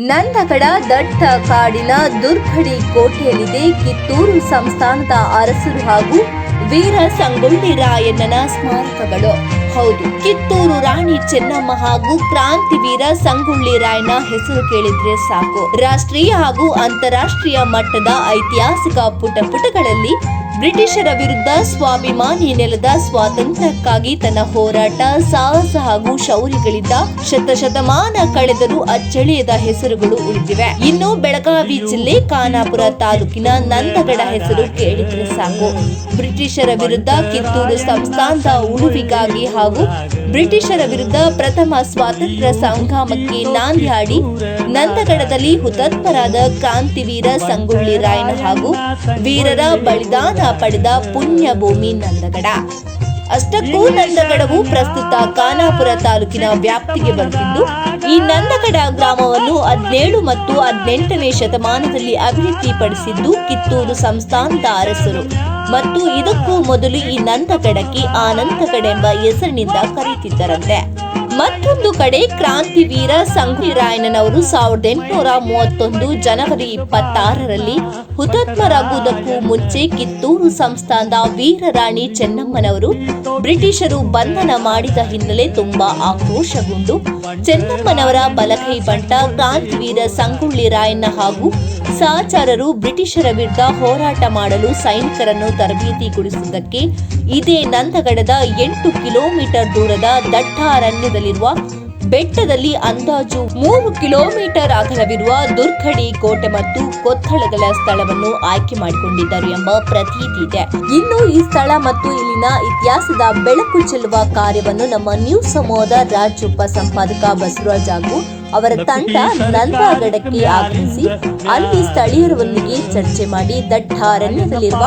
ನಂದಗಡ ದಟ್ಟ ಕಾಡಿನ ದುರ್ಘಡಿ ಕೋಟೆಯಲ್ಲಿದೆ. ಕಿತ್ತೂರು ಸಂಸ್ಥಾನದ ಅರಸರು ಹಾಗೂ ವೀರ ಸಂಗೊಳ್ಳಿ ರಾಯಣ್ಣನ ಸ್ಮಾರಕಗಳು. ಹೌದು. ಕಿತ್ತೂರು ರಾಣಿ ಚೆನ್ನಮ್ಮ ಹಾಗೂ ಕ್ರಾಂತಿವೀರ ಸಂಗೊಳ್ಳಿ ರಾಯಣ್ಣ ಹೆಸರು ಕೇಳಿದ್ರೆ ಸಾಕು. ರಾಷ್ಟ್ರೀಯ ಹಾಗೂ ಅಂತಾರಾಷ್ಟ್ರೀಯ ಮಟ್ಟದ ಐತಿಹಾಸಿಕ ಪುಟ ಪುಟಗಳಲ್ಲಿ ಬ್ರಿಟಿಷರ ವಿರುದ್ಧ ಸ್ವಾಭಿಮಾನಿ ನೆಲದ ಸ್ವಾತಂತ್ರ್ಯಕ್ಕಾಗಿ ತನ್ನ ಹೋರಾಟ, ಸಾಹಸ ಹಾಗೂ ಶೌರ್ಯಗಳಿಂದ ಶತಶತಮಾನ ಕಳೆದರೂ ಅಚ್ಚಳಿಯದ ಹೆಸರುಗಳು ಉಳಿದಿವೆ. ಇನ್ನು ಬೆಳಗಾವಿ ಜಿಲ್ಲೆ ಖಾನಾಪುರ ತಾಲೂಕಿನ ನಂದಗಡ ಹೆಸರು ಕೇಳಿದ್ರೆ ಸಾಕು. ಬ್ರಿಟಿಷರ ವಿರುದ್ಧ ಕಿತ್ತೂರು ಸಂಸ್ಥಾನದ ಉಳುವಿಗಾಗಿ ಹಾಗೂ ಬ್ರಿಟಿಷರ ವಿರುದ್ಧ ಪ್ರಥಮ ಸ್ವಾತಂತ್ರ್ಯ ಸಂಗ್ರಾಮಕ್ಕೆ ನಾಂದಿ ಹಾಡಿ ನಂದಗಡದಲ್ಲಿ ಹುತಾತ್ಮರಾದ ಕ್ರಾಂತಿವೀರ ಸಂಗೊಳ್ಳಿ ರಾಯಣ್ಣ ಹಾಗೂ ವೀರರ ಬಲಿದಾನ ಪಡೆದ ಪುಣ್ಯ ಭೂಮಿ ನಂದಗಡ. ಅಷ್ಟಕ್ಕೂ ನಂದಗಡವು ಪ್ರಸ್ತುತ ಖಾನಾಪುರ ತಾಲೂಕಿನ ವ್ಯಾಪ್ತಿಗೆ ಬರುತ್ತಿದ್ದು ಈ ನಂದಗಡ ಗ್ರಾಮವನ್ನು ಹದಿನೇಳು ಮತ್ತು ಹದಿನೆಂಟನೇ ಶತಮಾನದಲ್ಲಿ ಅಭಿವೃದ್ಧಿಪಡಿಸಿದ್ದು ಕಿತ್ತೂರು ಸಂಸ್ಥಾನದ ಅರಸರು. ಮತ್ತು ಇದಕ್ಕೂ ಮೊದಲು ಈ ನಂದಗಡಕ್ಕೆ ಆ ಎಂಬ ಹೆಸರಿನಿಂದ ಕರೆಯುತ್ತಿದ್ದರಂತೆ. ಮತ್ತೊಂದು ಕಡೆ ಕ್ರಾಂತಿವೀರ ಸಂಗೊಳ್ಳಿ ರಾಯಣ್ಣನವರು ಸಾವಿರದ ಎಂಟುನೂರ ಮೂವತ್ತೊಂದು ಜನವರಿ ಇಪ್ಪತ್ತಾರರಲ್ಲಿ ಹುತಾತ್ಮರಾಗುವುದಕ್ಕೂ ಮುಂಚೆ ಕಿತ್ತೂರು ಸಂಸ್ಥಾನದ ವೀರರಾಣಿ ಚೆನ್ನಮ್ಮನವರು ಬ್ರಿಟಿಷರು ಬಂಧನ ಮಾಡಿದ ಹಿನ್ನೆಲೆ ತುಂಬಾ ಆಕ್ರೋಶಗೊಂಡು ಚೆನ್ನಮ್ಮನವರ ಬಲಗೈ ಬಂಟ ಕ್ರಾಂತಿವೀರ ಸಂಗೊಳ್ಳಿ ರಾಯಣ್ಣ ಹಾಗೂ ಸಹಚಾರರು ಬ್ರಿಟಿಷರ ವಿರುದ್ಧ ಹೋರಾಟ ಮಾಡಲು ಸೈನಿಕರನ್ನು ತರಬೇತಿಗೊಳಿಸುವುದಕ್ಕೆ ಇದೇ ನಂದಗಡದ ಎಂಟು ಕಿಲೋಮೀಟರ್ ದೂರದ ದಟ್ಟ ಅರಣ್ಯದಲ್ಲಿರುವ ಬೆಟ್ಟದಲ್ಲಿ ಅಂದಾಜು ಮೂರು ಕಿಲೋಮೀಟರ್ ಅಗಲವಿರುವ ದುರ್ಗಡಿ ಕೋಟೆ ಮತ್ತು ಕೊತ್ತಳಗಳ ಸ್ಥಳವನ್ನು ಆಯ್ಕೆ ಮಾಡಿಕೊಂಡಿದ್ದರು ಎಂಬ ಪ್ರತೀತಿ ಇದೆ. ಇನ್ನು ಈ ಸ್ಥಳ ಮತ್ತು ಇಲ್ಲಿನ ಇತಿಹಾಸದ ಬೆಳಕು ಚೆಲ್ಲುವ ಕಾರ್ಯವನ್ನು ನಮ್ಮ ನ್ಯೂಸ್ ಸಮೂಹದ ರಾಜ್ಯ ಉಪ ಸಂಪಾದಕ ಬಸವರಾಜ್ ಹಾಗೂ ಅವರ ತಂಡ ನಂದಾಗಡಕ್ಕೆ ಆಗಮಿಸಿ ಅಲ್ಲಿ ಸ್ಥಳೀಯರೊಂದಿಗೆ ಚರ್ಚೆ ಮಾಡಿ ದಟ್ಟ ಅರಣ್ಯದಲ್ಲಿರುವ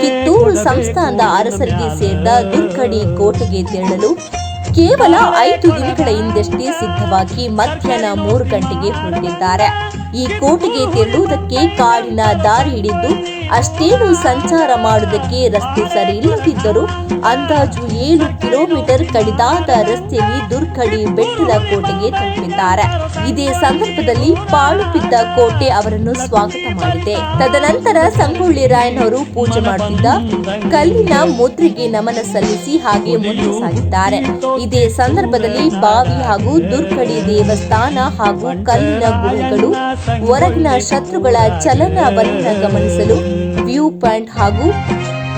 ಕಿತ್ತೂರು ಸಂಸ್ಥಾನದ ಅರಸರಿಗೆ ಸೇರಿದ ದುರ್ಗಡಿ ಕೋಟೆಗೆ ತೆರಳಲು ಕೇವಲ ಐದು ದಿನಗಳ ಹಿಂದಷ್ಟೇ ಸಿದ್ಧವಾಗಿ ಮಧ್ಯಾಹ್ನ ಮೂರು ಗಂಟೆಗೆ ಹೊರಟಿದ್ದಾರೆ ಈ ಕೋಟೆಗೆ ತೆರಳುವುದಕ್ಕೆ ಕಾಡಿನ ದಾರಿ ಹಿಡಿದು ಅಷ್ಟೇನು ಸಂಚಾರ ಮಾಡುವುದಕ್ಕೆ ರಸ್ತೆ ಸರಿ ಇಲ್ಲದಿದ್ದರೂ ಅಂದಾಜು ಏಳು ಕಿಲೋಮೀಟರ್ ಕಡಿದಾದ ರಸ್ತೆಯಲ್ಲಿ ದುರ್ಕಡಿ ಬೆಟ್ಟದ ಕೋಟೆಗೆ ತಲುಪಿದ್ದಾರೆ. ಇದೇ ಸಂದರ್ಭದಲ್ಲಿ ಪಾಳು ಬಿದ್ದ ಕೋಟೆ ಅವರನ್ನು ಸ್ವಾಗತ ಮಾಡಿದೆ. ತದನಂತರ ಸಂಗೊಳ್ಳಿ ರಾಯನವರು ಪೂಜೆ ಮಾಡುತ್ತಿದ್ದ ಕಲ್ಲಿನ ಮುದ್ರೆಗೆ ನಮನ ಸಲ್ಲಿಸಿ ಹಾಗೆ ಮುಂದೆ ಸಾಗಿದ್ದಾರೆ. ಇದೇ ಸಂದರ್ಭದಲ್ಲಿ ಬಾವಿ ಹಾಗೂ ದುರ್ಕಡಿ ದೇವಸ್ಥಾನ ಹಾಗೂ ಕಲ್ಲಿನ ಗುಹೆಗಳು, ಹೊರಗಿನ ಶತ್ರುಗಳ ಚಲನವಲನ ಗಮನಿಸಲು ವ್ಯೂ ಪಾಯಿಂಟ್ ಹಾಗೂ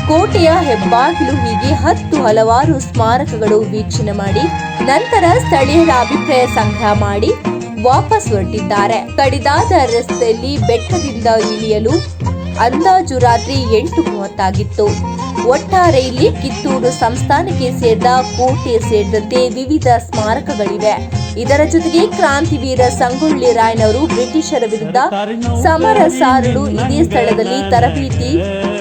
ಕೋಟೆಯ ಹೆಬ್ಬಾಗಿಲು ಹೀಗೆ ಹತ್ತು ಹಲವಾರು ಸ್ಮಾರಕಗಳು ವೀಕ್ಷಣೆ ಮಾಡಿ ನಂತರ ಸ್ಥಳೀಯರ ಅಭಿಪ್ರಾಯ ಸಂಗ್ರಹ ಮಾಡಿ ವಾಪಸ್ ಹೊರಟಿದ್ದಾರೆ. ಕಡಿದಾದ ರಸ್ತೆಯಲ್ಲಿ ಬೆಟ್ಟದಿಂದ ಇಳಿಯಲು ಅಂದಾಜು ರಾತ್ರಿ ಎಂಟು ಮೂವತ್ತಾಗಿತ್ತು. ಒಟ್ಟಾರೆ ಇಲ್ಲಿ ಕಿತ್ತೂರು ಸಂಸ್ಥಾನಕ್ಕೆ ಸೇರಿದ ಕೋಟೆ ಸೇರಿದಂತೆ ವಿವಿಧ ಸ್ಮಾರಕಗಳಿವೆ. ಇದರ ಜೊತೆಗೆ ಕ್ರಾಂತಿವೀರ ಸಂಗೊಳ್ಳಿ ರಾಯನವರು ಬ್ರಿಟಿಷರ ವಿರುದ್ಧ ಸಮರ ಸಾರಲು ಇದೇ ಸ್ಥಳದಲ್ಲಿ ತರಬೇತಿ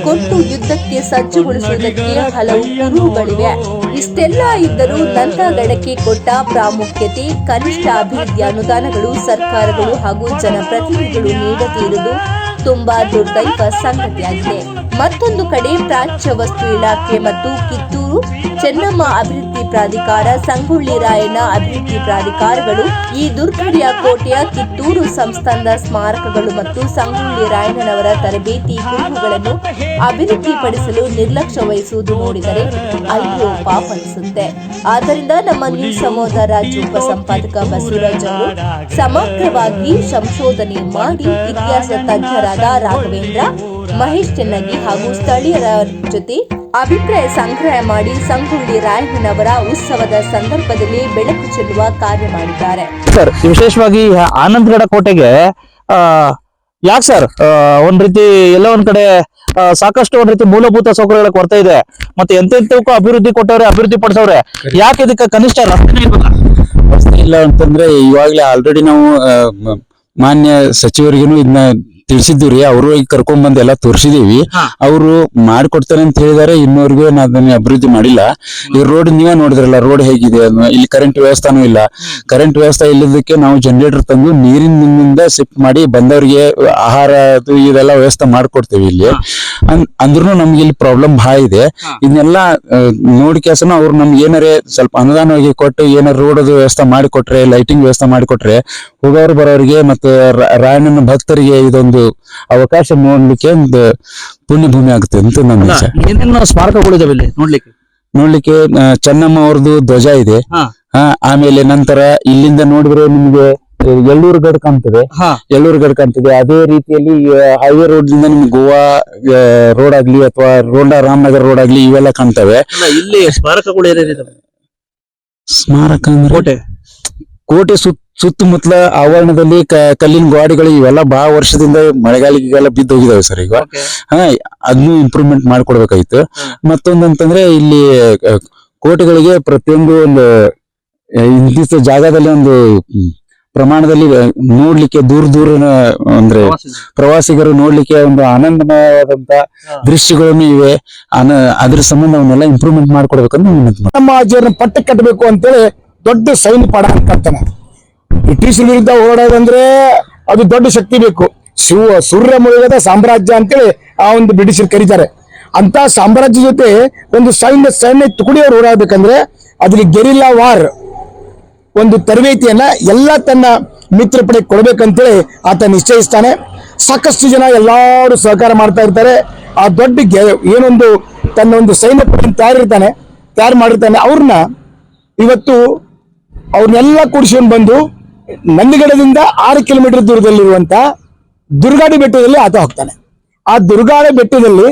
ಕೊಟ್ಟು ಯುದ್ಧಕ್ಕೆ ಸಜ್ಜುಗೊಳಿಸುವುದಕ್ಕೆ ಹಲವು ಕುರುಹುಗಳಿವೆ ಇಷ್ಟೆಲ್ಲ ಇದ್ದರೂ ನಂದಗಡಕ್ಕೆ ಕೊಟ್ಟ ಪ್ರಾಮುಖ್ಯತೆ, ಕನಿಷ್ಠ ಅಭಿವೃದ್ಧಿ ಅನುದಾನಗಳು ಸರ್ಕಾರಗಳು ಹಾಗೂ ಜನಪ್ರತಿನಿಧಿಗಳು ನೀಡದೇ ಇರುವುದು ತುಂಬಾ ದುರ್ದೈವ ಸಂಗತಿಯಾಗಿದೆ. ಮತ್ತೊಂದು ಕಡೆ ಪ್ರಾಚ್ಯ ವಸ್ತು ಇಲಾಖೆ ಮತ್ತು ಕಿತ್ತೂರು ಚೆನ್ನಮ್ಮ ಅಭಿವೃದ್ಧಿ ಪ್ರಾಧಿಕಾರ, ಸಂಗೊಳ್ಳಿ ರಾಯಣ್ಣ ಅಭಿವೃದ್ಧಿ ಪ್ರಾಧಿಕಾರಗಳು, ಈ ದುರ್ಗಡಿಯ ಕೋಟೆಯ ಕಿತ್ತೂರು ಸಂಸ್ಥಾನದ ಸ್ಮಾರಕಗಳು ಮತ್ತು ಸಂಗೊಳ್ಳಿ ರಾಯಣ್ಣನವರ ತರಬೇತಿ ಕುರುಹುಗಳನ್ನು ಅಭಿವೃದ್ಧಿಪಡಿಸಲು ನಿರ್ಲಕ್ಷ್ಯ ವಹಿಸುವುದು ನೋಡಿದರೆ ಅಯ್ಯೋ ಪಾಪನಿಸುತ್ತೆ ಆದ್ದರಿಂದ ನಮ್ಮ ನ್ಯೂ ಸಮೂಹದ ರಾಜ್ಯ ಉಪ ಸಂಪಾದಕ ಬಸವರಾಜ್ ಅವರು ಸಮಗ್ರವಾಗಿ ಸಂಶೋಧನೆ ಮಾಡಿ ಇತಿಹಾಸ ತಜ್ಞರಾದ ರಾಘವೇಂದ್ರ ಮಹೇಶ್ ಚೆನ್ನಗಿ ಹಾಗೂ ಸ್ಥಳೀಯರ ಜೊತೆ ಅಭಿಪ್ರಾಯ ಸಂಗ್ರಹ ಮಾಡಿ ಸಂಗೊಳ್ಳಿ ರಾಯಣ್ಣನವರ ಉತ್ಸವದ ಸಂದರ್ಭದಲ್ಲಿ ಬೆಳಕು ಚೆಲ್ಲುವ ಕಾರ್ಯ ಮಾಡಿದ್ದಾರೆ ಸರ್ ವಿಶೇಷವಾಗಿ ಆನಂದಗಡ ಕೋಟೆಗೆ ಆ ಯಾಕೆ ಸರ್ ಒಂದ್ ರೀತಿ ಎಲ್ಲ ಒಂದ್ ಕಡೆ ಸಾಕಷ್ಟು ಒಂದ್ ರೀತಿ ಮೂಲಭೂತ ಸೌಕರ್ಯಗಳ ಕೊರತೆ ಇದೆ ಮತ್ತೆ ಎಂತೆಂತವಕ್ಕೂ ಅಭಿವೃದ್ಧಿ ಕೊಟ್ಟವ್ರೆ ಅಭಿವೃದ್ಧಿ ಪಡಿಸವ್ರೆ ಯಾಕೆ ಇದಕ್ಕೆ ಕನಿಷ್ಠ ರಸ್ತೆನೇ ಇಲ್ವಲ್ಲ? ರಸ್ತೆ ಇಲ್ಲ ಅಂತಂದ್ರೆ ಇವಾಗ್ಲೇ ಆಲ್ರೆಡಿ ನಾವು ಆ, ಮಾನ್ಯ ಸಚಿವರಿಗೂ ಇದನ್ನ ತಿಳಿಸಿದ್ವಿ ರೀ ಅವರು ಈಗ ಕರ್ಕೊಂಡ್ ಬಂದ್ ಎಲ್ಲ ತೋರಿಸಿದೀವಿ. ಅವರು ಮಾಡಿಕೊಡ್ತಾರೆ ಅಂತ ಹೇಳಿದಾರೆ. ಇನ್ನೋರ್ಗೆ ನಾ ಅದನ್ನ ಅಭಿವೃದ್ಧಿ ಮಾಡಿಲ್ಲ. ಈ ರೋಡ್ ನೀವೇ ನೋಡಿದ್ರಲ್ಲ ರೋಡ್ ಹೇಗಿದೆ. ಇಲ್ಲಿ ಕರೆಂಟ್ ವ್ಯವಸ್ಥಾನೂ ಇಲ್ಲ. ಕರೆಂಟ್ ವ್ಯವಸ್ಥೆ ಇಲ್ಲದಕ್ಕೆ ನಾವು ಜನರೇಟರ್ ತಂದು ನೀರಿನಿಂದ ಶಿಫ್ಟ್ ಮಾಡಿ ಬಂದವರಿಗೆ ಆಹಾರ ಅದು ಇದೆಲ್ಲ ವ್ಯವಸ್ಥೆ ಮಾಡ್ಕೊಡ್ತೇವೆ ಇಲ್ಲಿ. ಅಂದ್ರೂ ನಮ್ಗೆ ಇಲ್ಲಿ ಪ್ರಾಬ್ಲಮ್ ಬಹಳ ಇದೆ. ಇದನ್ನೆಲ್ಲ ನೋಡಿ ಕೆಲಸನ ಅವ್ರು ನಮ್ಗೆ ಏನಾರ ಸ್ವಲ್ಪ ಅನುದಾನವಾಗಿ ಕೊಟ್ಟು ಏನಾರ ರೋಡ್ ಅದು ವ್ಯವಸ್ಥೆ ಮಾಡಿಕೊಟ್ರೆ ಲೈಟಿಂಗ್ ವ್ಯವಸ್ಥೆ ಮಾಡಿಕೊಟ್ರೆ ಹೋಗೋರು ಬರೋರಿಗೆ ಮತ್ತೆ ರಾಯಣ್ಣನ ಭಕ್ತರಿಗೆ ಇದೊಂದು ಅವಕಾಶ ನೋಡ್ಲಿಕ್ಕೆ ಒಂದು ಪುಣ್ಯ ಭೂಮಿ ಆಗುತ್ತೆ ಅಂತ ನನ್ನ ಏನೇನು ಸ್ಮಾರಕಗಳು ಏನೇನು ಸ್ಮಾರಕಗಳಿದಾವೆ ಇಲ್ಲಿ ನೋಡ್ಲಿಕ್ಕೆ? ನೋಡ್ಲಿಕ್ಕೆ ಆ, ಚೆನ್ನಮ್ಮ ಅವ್ರದ್ದು ಧ್ವಜ ಇದೆ. ಹಾ. ಆಮೇಲೆ ನಂತರ ಇಲ್ಲಿಂದ ನೋಡಿದ್ರೆ ನಿಮ್ಗೆ ಎಳ್ಳೂರು ಗಡ್ ಕಾಣ್ತದೆ. ಹಾ. ಎಳ್ಳೂರು ಗಡ್ ಕಾಣ್ತದೆ. ಅದೇ ರೀತಿಯಲ್ಲಿ ಹೈವೇ ರೋಡ್ನಿಂದ ನಿಮ್ಗೆ ಗೋವಾ ರೋಡ್ ಆಗ್ಲಿ ಅಥವಾ ರೋಂಡಾ ರಾಮನಗರ ರೋಡ್ ಆಗ್ಲಿ ಇವೆಲ್ಲ ಕಾಣ್ತವೆ. ಅಲ್ಲ ಇಲ್ಲಿ ಸ್ಮಾರಕಗಳು ಏನೇನಿದಾವೆ? ಸ್ಮಾರಕ ಅಂದ್ರೆ ಕೋಟೆ. ಕೋಟೆ ಸುತ್ತ ಸುತ್ತಮುತ್ತಲ ಆವರಣದಲ್ಲಿ ಕಲ್ಲಿನ ಗೋಡೆಗಳು ಇವೆಲ್ಲ ಬಹಳ ವರ್ಷದಿಂದ ಮಳೆಗಾಲಿಗೆಲ್ಲ ಬಿದ್ದು ಹೋಗಿದಾವೆ ಸರ್ ಈಗ. ಹಾ ಅದನ್ನು ಇಂಪ್ರೂವ್ಮೆಂಟ್ ಮಾಡ್ಕೊಡ್ಬೇಕಾಯ್ತು ಮತ್ತೊಂದಂತಂದ್ರೆ ಇಲ್ಲಿ ಕೋಟೆಗಳಿಗೆ ಪ್ರತಿಯೊಂದು ಒಂದು ಇಂತಿಷ್ಟು ಜಾಗದಲ್ಲಿ ಒಂದು ಪ್ರಮಾಣದಲ್ಲಿ ನೋಡ್ಲಿಕ್ಕೆ ದೂರ ದೂರ ಅಂದ್ರೆ ಪ್ರವಾಸಿಗರು. ನೋಡ್ಲಿಕ್ಕೆ ಒಂದು ಆನಂದಮಯವಾದಂತ. ದೃಶ್ಯಗಳನ್ನು ಇವೆ. ಅದ್ರ ಸಂಬಂಧ ಅವನ್ನೆಲ್ಲ ಇಂಪ್ರೂವ್ಮೆಂಟ್ ಮಾಡ್ಕೊಡ್ಬೇಕಂತ ನಮ್ಮ ಅಜ್ಜಿಯವ್ರನ್ನ ಪಟ್ಟ ಕಟ್ಟಬೇಕು ಅಂತೇಳಿ ದೊಡ್ಡ ಸೈನ್ ಪಡ ಅಂತ ಕಟ್ತಾನೆ ಬ್ರಿಟಿಷ್ ವಿರುದ್ಧ ಹೋರಾಡೋದಂದ್ರೆ ಅದು ದೊಡ್ಡ ಶಕ್ತಿ ಬೇಕು. ಶಿವ ಸೂರ್ಯ ಮುಳುಗದ ಸಾಮ್ರಾಜ್ಯ ಅಂತೇಳಿ ಆ ಒಂದು ಬ್ರಿಟಿಷರು ಕರೀತಾರೆ. ಅಂತ ಸಾಮ್ರಾಜ್ಯ ಜೊತೆ ಒಂದು ಸೈನ್ಯ ಸೈನ್ಯ ತುಕಡಿಯವರು ಹೋರಾಡ್ಬೇಕಂದ್ರೆ ಅದ್ರಲ್ಲಿ ಗೆರಿಲ್ಲಾ ವಾರ್ ಒಂದು ತರಬೇತಿಯನ್ನ ಎಲ್ಲ ತನ್ನ ಮಿತ್ರ ಪಡೆ ಕೊಡ್ಬೇಕಂತೇಳಿ ಆತ ನಿಶ್ಚಯಿಸ್ತಾನೆ. ಸಾಕಷ್ಟು ಜನ ಎಲ್ಲಾರು ಸಹಕಾರ ಮಾಡ್ತಾ ಇರ್ತಾರೆ. ಆ ದೊಡ್ಡ ಏನೊಂದು ತನ್ನ ಒಂದು ಸೈನ್ಯ ಪಡೆ ತಯಾರಿರ್ತಾನೆ, ತಯಾರು ಮಾಡಿರ್ತಾನೆ. ಅವ್ರನ್ನ ಇವತ್ತು ಅವ್ರನ್ನೆಲ್ಲ ಕೂಡಿಸ್ಕೊಂಡು ಬಂದು ನಂದಿಗಡದಿಂದ ಆರು ಕಿಲೋಮೀಟರ್ ದೂರದಲ್ಲಿರುವಂತ ದುರ್ಗಾಡಿ ಬೆಟ್ಟದಲ್ಲಿ ಆತ ಹೋಗ್ತಾನೆ. ಆ ದುರ್ಗಾಡಿ ಬೆಟ್ಟದಲ್ಲಿ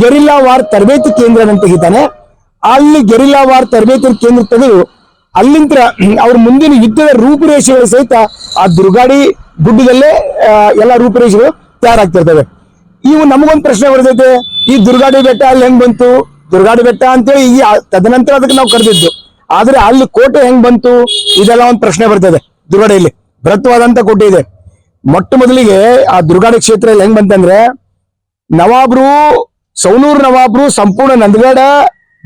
ಗೆರಿಲ್ಲಾ ವಾರ್ ತರಬೇತಿ ಕೇಂದ್ರ ತೆಗಿತಾನೆ ಅಲ್ಲಿ ಗೆರಿಲ್ಲಾ ವಾರ್ ತರಬೇತಿ ಕೇಂದ್ರ ತೆಗೆದು ಅಲ್ಲಿಂದ ಅವ್ರ ಮುಂದಿನ ಯುದ್ಧದ ರೂಪುರೇಷೆಗಳು ಸಹಿತ ಆ ದುರ್ಗಾಡಿ ಗುಡ್ಡದಲ್ಲೇ ಎಲ್ಲ ರೂಪುರೇಷೆಗಳು ತಯಾರಾಗ್ತಿರ್ತವೆ. ಇವು ನಮಗೊಂದು ಪ್ರಶ್ನೆ ಬರ್ತೈತೆ, ಈ ದುರ್ಗಾಡಿ ಬೆಟ್ಟ ಅಲ್ಲಿ ಹೆಂಗ್ ಬಂತು? ದುರ್ಗಾಡಿ ಬೆಟ್ಟ ಅಂತೇಳಿ ಈ, ತದನಂತರ ಅದಕ್ಕೆ ನಾವು ಕರೆದಿದ್ದು. ಆದ್ರೆ ಅಲ್ಲಿ ಕೋಟೆ ಹೆಂಗ್ ಬಂತು? ಇದೆಲ್ಲ ಒಂದು ಪ್ರಶ್ನೆ ಬರ್ತದೆ. ದುರ್ಗಾಡಿಯಲ್ಲಿ ಬೃಹತ್ವಾದಂತ ಕೋಟೆ ಇದೆ. ಮೊಟ್ಟ ಮೊದಲಿಗೆ ಆ ದುರ್ಗಾಡಿ ಕ್ಷೇತ್ರದಲ್ಲಿ ಹೆಂಗ್ ಬಂತಂದ್ರೆ ನವಾಬ್ರು ಸೌನೂರ್ ನವಾಬ್ರು ಸಂಪೂರ್ಣ ನಂದಗಡ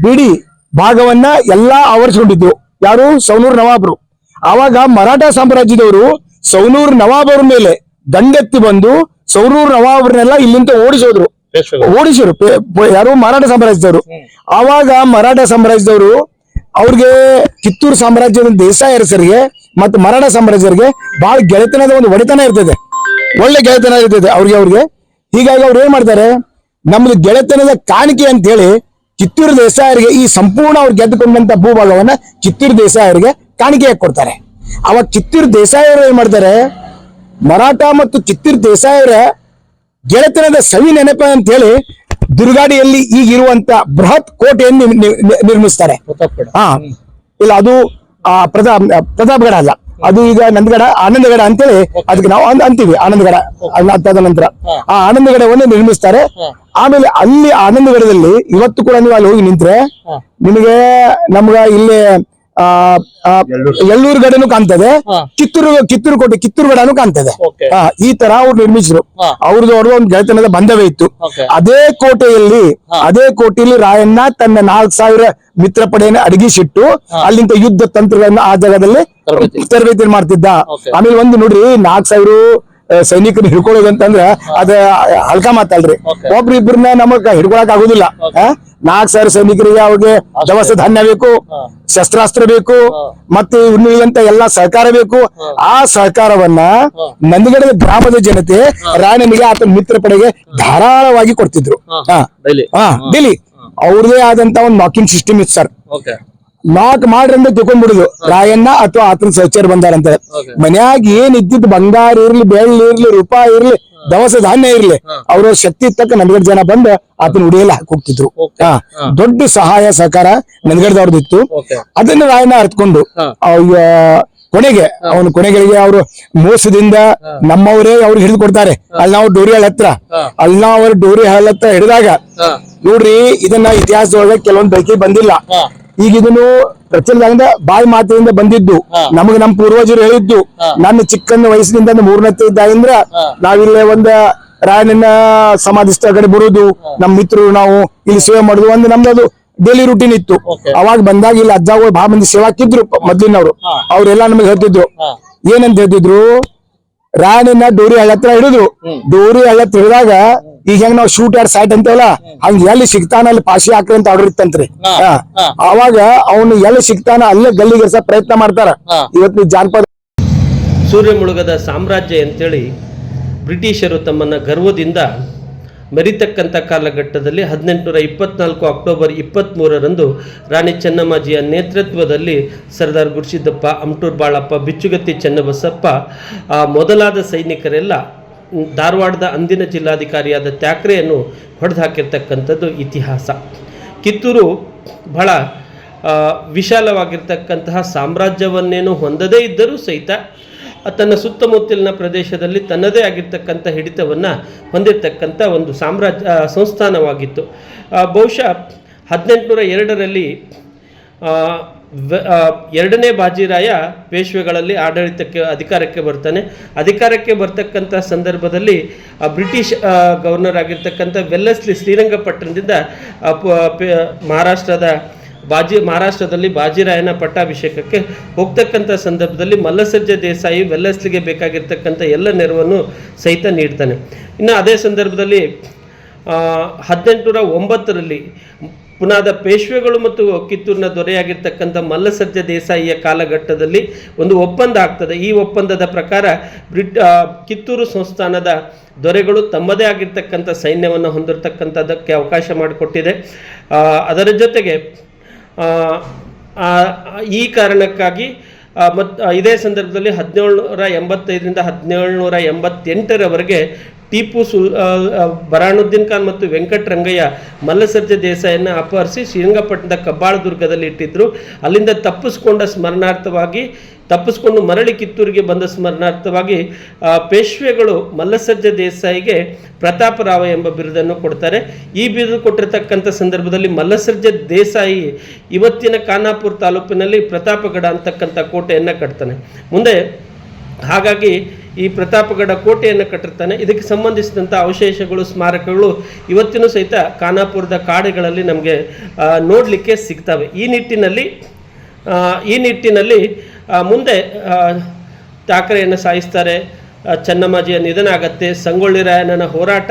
ಬಿಡಿ ಭಾಗವನ್ನ ಎಲ್ಲಾ ಆವರಿಸಿಕೊಂಡಿದ್ರು ಯಾರು? ಸೌನೂರ್ ನವಾಬ್ರು. ಆವಾಗ ಮರಾಠ ಸಾಮ್ರಾಜ್ಯದವರು ಸೌನೂರ್ ನವಾಬ್ರ ಮೇಲೆ ದಂಡೆತ್ತಿ ಬಂದು ಸೌನೂರ್ ನವಾಬ್ರನ್ನೆಲ್ಲ ಇಲ್ಲಿಂದ ಓಡಿಸೋದ್ರು. ಓಡಿಸಿರು. ಪೆ- ಯಾರು? ಮರಾಠ ಸಾಮ್ರಾಜ್ಯದವರು. ಆವಾಗ ಮರಾಠ ಸಾಮ್ರಾಜ್ಯದವರು ಅವ್ರಿಗೆ ಕಿತ್ತೂರು ಸಾಮ್ರಾಜ್ಯದ ದೇಸಾಯ ಮತ್ತು ಮರಾಠ ಸಾಮ್ರಾಜ್ಯರಿಗೆ ಬಹಳ ಗೆಳೆತನದ ಒಂದು ಒಡೆತನ ಇರ್ತದೆ. ಒಳ್ಳೆ ಗೆಳೆತನ ಇರ್ತದೆ ಅವ್ರಿಗೆ ಅವ್ರಿಗೆ. ಹೀಗಾಗಿ ಅವ್ರು ಏನ್ ಮಾಡ್ತಾರೆ ನಮ್ದು ಗೆಳೆತನದ ಕಾಣಿಕೆ ಅಂತ ಹೇಳಿ ಕಿತ್ತೂರು ದೇಸಾಯರಿಗೆ ಈ ಸಂಪೂರ್ಣ ಅವ್ರು ಗೆದ್ದುಕೊಂಡಂತ ಭೂಭಾಗವನ್ನ ಕಿತ್ತೂರು ದೇಸಾಯರಿಗೆ ಕಾಣಿಕೆಯಾಗಿ ಕೊಡ್ತಾರೆ. ಅವಾಗ ಕಿತ್ತೂರು ದೇಸಾಯರು ಏನ್ ಮಾಡ್ತಾರೆ ಮರಾಠ ಮತ್ತು ಕಿತ್ತೂರು ದೇಸಾಯರ ಗೆಳೆತನದ ಸವಿ ನೆನಪ ಅಂತ ಹೇಳಿ ದುರ್ಗಾಡಿಯಲ್ಲಿ ಈಗ ಇರುವಂತ ಬೃಹತ್ ಕೋಟೆಯನ್ನು ನಿರ್ಮಿಸ್ತಾರೆ. ಹಾ. ಇಲ್ಲ ಅದು ಆ ಪ್ರತಾಪ್ ಪ್ರತಾಪ್ಗಡ ಅಲ್ಲ. ಅದು ಈಗ ನಂದಗಡ ಆನಂದಗಡ ಅಂತೇಳಿ ಅದಕ್ಕೆ ನಾವು ಅಂದ್- ಅಂತೀವಿ ಆನಂದಗಡ. ಅದಾದ ನಂತರ. ಆ ಆನಂದಗಡವನ್ನು ನಿರ್ಮಿಸ್ತಾರೆ. ಆಮೇಲೆ ಅಲ್ಲಿ ಆನಂದಗಡದಲ್ಲಿ ಇವತ್ತು ಕೂಡ ನೀವು ಅಲ್ಲಿ ಹೋಗಿ ನಿಂತ್ರೆ ನಿಮಗೆ ನಮ್ಗ ಇಲ್ಲಿ ಆ ಆ, ಎಳ್ಳೂರು ಗಡನು ಕಾಣ್ತದೆ. ಕಿತ್ತೂರು ಕಿತ್ತೂರು ಕೋಟೆ ಕಿತ್ತೂರು ಗಡನು ಕಾಣ್ತದೆ. ಆ, ಈ ತರ ಅವ್ರು ನಿರ್ಮಿಸಿದ್ರು ಅವ್ರದ್ದು ಅವ್ರದ್ದು ಒಂದು ಗೆಳೆತನದ ಬಂಧವೇ ಇತ್ತು. ಅದೇ ಕೋಟೆಯಲ್ಲಿ ಅದೇ ಕೋಟೆಯಲ್ಲಿ ರಾಯಣ್ಣ ತನ್ನ ನಾಲ್ಕ್ ಸಾವಿರ ಮಿತ್ರ ಪಡೆಯನ್ನು ಅಡಗಿಸಿಟ್ಟು ಅಲ್ಲಿಂದ ಯುದ್ಧ ತಂತ್ರಗಳನ್ನ ಆ ಜಾಗದಲ್ಲಿ ತರಬೇತಿ. ಮಾಡ್ತಿದ್ದ. ಆಮೇಲೆ ಒಂದು ನೋಡ್ರಿ ನಾಲ್ಕ್ ಸಾವಿರ ಸೈನಿಕರು ಹಿಡ್ಕೊಳ್ಳೋದಂತಂದ್ರ ಅದ ಹಲ್ಕ ಮಾತಲ್ರಿ. Okay. ಒಬ್ರು ಇಬ್ಬರನ್ನ ನಮಗ್ ಹಿಡ್ಕೊಳಕ್ ಆಗುದಿಲ್ಲ. ನಾಲ್ಕ್ ಸಾವಿರ ಸೈನಿಕರಿಗೆ ಅವ್ರಿಗೆ ದವಸ ಧಾನ್ಯ ಬೇಕು ಶಸ್ತ್ರಾಸ್ತ್ರ ಬೇಕು ಮತ್ತೆ ಇನ್ನುಳಿದಂತ ಎಲ್ಲಾ ಸಹಕಾರ ಬೇಕು. ಆ ಸಹಕಾರವನ್ನ ನಂದಿಗಡದ ಗ್ರಾಮದ ಜನತೆ ರಾಯಣ್ಣನಿಗೆ ಆತನ ಮಿತ್ರ ಪಡೆಗೆ ಧಾರಾಳವಾಗಿ ಕೊಡ್ತಿದ್ರು. ಹಾ. ಡೈಲಿ. ಅವ್ರದೇ ಆದಂತ ಒಂದು ನಾಕಿಂಗ್ ಸಿಸ್ಟಮ್ ಇತ್ತು ಸರ್. ನಾಕ್ ಮಾಡ್ರಿ ಅಂತ ತಿಳ್ಕೊಂಡ್ಬಿಡುದು. ರಾಯಣ್ಣ ಅಥವಾ ಆತನ ಸಹಚರ ಬಂದಾರಂತ. ಮನ್ಯಾಗ ಏನ್ ಇದ್ದಿದ್ ಬಂಗಾರ ಇರ್ಲಿ ಬೆಳ್ಳಿ ಇರ್ಲಿ ರೂಪಾಯಿ ಇರ್ಲಿ ದವಸ ಧಾನ್ಯ ಇರ್ಲಿ ಅವ್ರ ಶಕ್ತಿ ತಕ್ಕ ನನ್ಗಡ್ ಜನ ಬಂದು ಆತನ ಉಡಿಯಲ್ಲ ಹಾಕಿ ಹೋಗ್ತಿದ್ರು ಹಾ. ದೊಡ್ಡ ಸಹಾಯ ಸಹಕಾರ ನನ್ಗಡ್ದವ್ರದ್ದು ಇತ್ತು ಅದನ್ನ ರಾಯಣ್ಣ ಅರ್ತ್ಕೊಂಡು ಕೊನೆಗೆ ಅವನ ಕೊನೆಗಳಿಗೆ ಅವರು ಮೋಸದಿಂದ ನಮ್ಮವರೇ ಅವ್ರಿಗೆ ಹಿಡಿದು ಕೊಡ್ತಾರೆ. ಅಲ್ಲಿ ನಾವು ಡೋರಿ ಹಳ್ಳ ಹತ್ರ ಅಲ್ಲಿ ನಾವು ಅವ್ರ ಡೋರಿ ಹಳ್ಳ ಹತ್ರ ಹಿಡಿದಾಗ ನೋಡ್ರಿ ಇದನ್ನ ಇತಿಹಾಸದೊಳಗೆ ಕೆಲವೊಂದ್ ಬೈಕಿ ಬಂದಿಲ್ಲ. ಈಗ ಇದನ್ನು ಪ್ರಚಲಿತ ಬಾಯಿ ಮಾತಿನಿಂದ ಬಂದಿದ್ದು. ನಮಗೆ ನಮ್ಮ ಪೂರ್ವಜರು ಹೇಳಿದ್ದು. ನನ್ನ ಚಿಕ್ಕನ ವಯಸ್ಸಿನಿಂದ ಮೂರನೇ ಇದ್ದಾಗಿಂದ್ರ ನಾವಿಲ್ಲೇ ಒಂದ ರಾಯಣ್ಣನ ಸಮಾಧಿ ಸ್ಥಳ ಕಡೆ ಬರುದು. ನಮ್ಮ ಮಿತ್ರರು ನಾವು ಇಲ್ಲಿ ಸೇವೆ ಮಾಡುದು. ಒಂದು ನಮ್ದು ಅದು ಡೈಲಿ ರೂಟೀನ್ ಇತ್ತು ಅವಾಗ ಬಂದಾಗ ಇಲ್ಲಿ ಅಜ್ಜಗಳು ಬಹಳ ಮಂದಿ ಸೇವಾಕಿದ್ರು ಮೊದ್ಲಿನವ್ರು. ಅವ್ರೆಲ್ಲ ನಮಗೆ ಹೇಳ್ತಿದ್ರು. ಏನಂತ ಹೇಳ್ತಿದ್ರು? ರಾಯಣ್ಣನ ಡೋರಿ ಹಳ್ಳತ್ರ ಹಿಡಿದ್ರು. ಡೋರಿ ಹಳ್ಳತ್ರ ಹಿಡಿದಾಗ ಈಗ ಹೆಂಗ್ ನಾವು ಶೂಟ್ ಎರಡ್ ಸೈಟ್ ಅಂತೇವಲ್ಲ ಹಂಗ ಎಲ್ಲಿ ಸಿಗ್ತಾನ ಅಲ್ಲಿ ಪಾಶಿ ಹಾಕ್ರಿ ಅಂತ ಆರ್ಡರ್ ಇತ್ತಂತ್ರಿ. ಅವಾಗ ಅವನು ಎಲ್ಲಿ ಸಿಗ್ತಾನ ಅಲ್ಲೇ ಗಲ್ಲಿಗೆರ್ಸ ಪ್ರಯತ್ನ ಮಾಡ್ತಾರ. ಇವತ್ತು ಜಾನಪದ ಸೂರ್ಯ ಮುಳುಗದ ಸಾಮ್ರಾಜ್ಯ ಅಂತೇಳಿ ಬ್ರಿಟಿಷರು ತಮ್ಮನ್ನ ಗರ್ವದಿಂದ ಮೆರಿತಕ್ಕಂಥ ಕಾಲಘಟ್ಟದಲ್ಲಿ ಹದಿನೆಂಟುನೂರ ಇಪ್ಪತ್ನಾಲ್ಕು ಅಕ್ಟೋಬರ್ ಇಪ್ಪತ್ತ್ಮೂರರಂದು ರಾಣಿ ಚೆನ್ನಮ್ಮಾಜಿಯ ನೇತೃತ್ವದಲ್ಲಿ ಸರ್ದಾರ್ ಗುರುಸಿದ್ದಪ್ಪ ಅಮಟೂರ್ ಬಾಳಪ್ಪ ಬಿಚ್ಚುಗತ್ತಿ ಚೆನ್ನಬಸಪ್ಪ ಆ, ಮೊದಲಾದ ಸೈನಿಕರೆಲ್ಲ ಧಾರವಾಡದ ಅಂದಿನ ಜಿಲ್ಲಾಧಿಕಾರಿಯಾದ ತ್ಯಾಕ್ರೆಯನ್ನು ಹೊಡೆದು ಹಾಕಿರ್ತಕ್ಕಂಥದ್ದು ಇತಿಹಾಸ. ಕಿತ್ತೂರು ಬಹಳ ವಿಶಾಲವಾಗಿರ್ತಕ್ಕಂತಹ ಸಾಮ್ರಾಜ್ಯವನ್ನೇನು ಹೊಂದದೇ ಇದ್ದರೂ ಸಹಿತ ತನ್ನ ಸುತ್ತಮುತ್ತಲಿನ ಪ್ರದೇಶದಲ್ಲಿ ತನ್ನದೇ ಆಗಿರ್ತಕ್ಕಂಥ ಹಿಡಿತವನ್ನು ಹೊಂದಿರತಕ್ಕಂಥ ಒಂದು ಸಾಮ್ರಾಜ್ಯ ಸಂಸ್ಥಾನವಾಗಿತ್ತು. ಬಹುಶಃ ಹದಿನೆಂಟುನೂರ ಎರಡರಲ್ಲಿ ಎರಡನೇ ಬಾಜಿರಾಯ ಪೇಶ್ವೆಗಳಲ್ಲಿ ಆಡಳಿತಕ್ಕೆ, ಅಧಿಕಾರಕ್ಕೆ ಬರ್ತಾನೆ. ಅಧಿಕಾರಕ್ಕೆ ಬರ್ತಕ್ಕಂಥ ಸಂದರ್ಭದಲ್ಲಿ ಬ್ರಿಟಿಷ್ ಗವರ್ನರ್ ಆಗಿರ್ತಕ್ಕಂಥ ವೆಲ್ಲಸ್ಲಿ ಶ್ರೀರಂಗಪಟ್ಟಣದಿಂದ ಮಹಾರಾಷ್ಟ್ರದ ಬಾಜಿ, ಮಹಾರಾಷ್ಟ್ರದಲ್ಲಿ ಬಾಜಿರಾಯನ ಪಟ್ಟಾಭಿಷೇಕಕ್ಕೆ ಹೋಗ್ತಕ್ಕಂಥ ಸಂದರ್ಭದಲ್ಲಿ ಮಲ್ಲಸಜ್ಜ ದೇಸಾಯಿ ವೆಲ್ಲಸ್ಲಿಗೆ ಬೇಕಾಗಿರ್ತಕ್ಕಂಥ ಎಲ್ಲ ನೆರವನ್ನು ಸಹಿತ ನೀಡ್ತಾನೆ. ಇನ್ನು ಅದೇ ಸಂದರ್ಭದಲ್ಲಿ ಹದಿನೆಂಟುನೂರ ಒಂಬತ್ತರಲ್ಲಿ ಪುನಾದ ಪೇಶ್ವೆಗಳು ಮತ್ತು ಕಿತ್ತೂರಿನ ದೊರೆಯಾಗಿರ್ತಕ್ಕಂಥ ಮಲ್ಲಸಜ್ಜ ದೇಸಾಯಿಯ ಕಾಲಘಟ್ಟದಲ್ಲಿ ಒಂದು ಒಪ್ಪಂದ ಆಗ್ತದೆ. ಈ ಒಪ್ಪಂದದ ಪ್ರಕಾರ ಬ್ರಿಟ್ ಕಿತ್ತೂರು ಸಂಸ್ಥಾನದ ದೊರೆಗಳು ತಮ್ಮದೇ ಆಗಿರ್ತಕ್ಕಂಥ ಸೈನ್ಯವನ್ನು ಹೊಂದಿರತಕ್ಕಂಥದ್ದಕ್ಕೆ ಅವಕಾಶ ಮಾಡಿಕೊಟ್ಟಿದೆ. ಅದರ ಜೊತೆಗೆ ಈ ಕಾರಣಕ್ಕಾಗಿ ಮತ್ತು ಇದೇ ಸಂದರ್ಭದಲ್ಲಿ ಹದಿನೇಳುನೂರ ಎಂಬತ್ತೈದರಿಂದ ಹದಿನೇಳುನೂರ ಎಂಬತ್ತೆಂಟರವರೆಗೆ ಟಿಪ್ಪು ಸುಲ್ ಬರಾಣುದ್ದೀನ್ ಖಾನ್ ಮತ್ತು ವೆಂಕಟರಂಗಯ್ಯ ಮಲ್ಲಸರ್ಜ ದೇಸಾಯನ್ನು ಅಪಹರಿಸಿ ಶ್ರೀರಂಗಪಟ್ಟಣದ ಕಬ್ಬಾಳ ದುರ್ಗದಲ್ಲಿ ಇಟ್ಟಿದ್ದರು ಅಲ್ಲಿಂದ ತಪ್ಪಿಸ್ಕೊಂಡ ಸ್ಮರಣಾರ್ಥವಾಗಿ, ತಪ್ಪಿಸ್ಕೊಂಡು ಮರಳಿ ಕಿತ್ತೂರಿಗೆ ಬಂದ ಸ್ಮರಣಾರ್ಥವಾಗಿ ಪೇಶ್ವೆಗಳು ಮಲ್ಲಸಜ್ಜ ದೇಸಾಯಿಗೆ ಪ್ರತಾಪರಾವ ಎಂಬ ಬಿರುದನ್ನು ಕೊಡ್ತಾರೆ. ಈ ಬಿರುದು ಕೊಟ್ಟಿರತಕ್ಕಂಥ ಸಂದರ್ಭದಲ್ಲಿ ಮಲ್ಲಸರ್ಜ ದೇಸಾಯಿ ಇವತ್ತಿನ ಖಾನಾಪುರ ತಾಲೂಕಿನಲ್ಲಿ ಪ್ರತಾಪಗಡ ಅಂತಕ್ಕಂಥ ಕೋಟೆಯನ್ನು ಕಟ್ತಾನೆ. ಮುಂದೆ ಹಾಗಾಗಿ ಈ ಪ್ರತಾಪಗಡ ಕೋಟೆಯನ್ನು ಕಟ್ಟಿರ್ತಾನೆ. ಇದಕ್ಕೆ ಸಂಬಂಧಿಸಿದಂಥ ಅವಶೇಷಗಳು, ಸ್ಮಾರಕಗಳು ಇವತ್ತಿನೂ ಸಹಿತ ಖಾನಾಪುರದ ಕಾಡುಗಳಲ್ಲಿ ನಮಗೆ ನೋಡಲಿಕ್ಕೆ ಸಿಗ್ತವೆ. ಈ ನಿಟ್ಟಿನಲ್ಲಿ ಈ ನಿಟ್ಟಿನಲ್ಲಿ ಮುಂದೆ ಠಾಕ್ರೆಯನ್ನು ಸಾಯಿಸ್ತಾರೆ ಚನ್ನಮ್ಮಾಜಿಯ ನಿಧನ ಆಗತ್ತೆ, ಸಂಗೊಳ್ಳಿ ರಾಯಣ್ಣನ ಹೋರಾಟ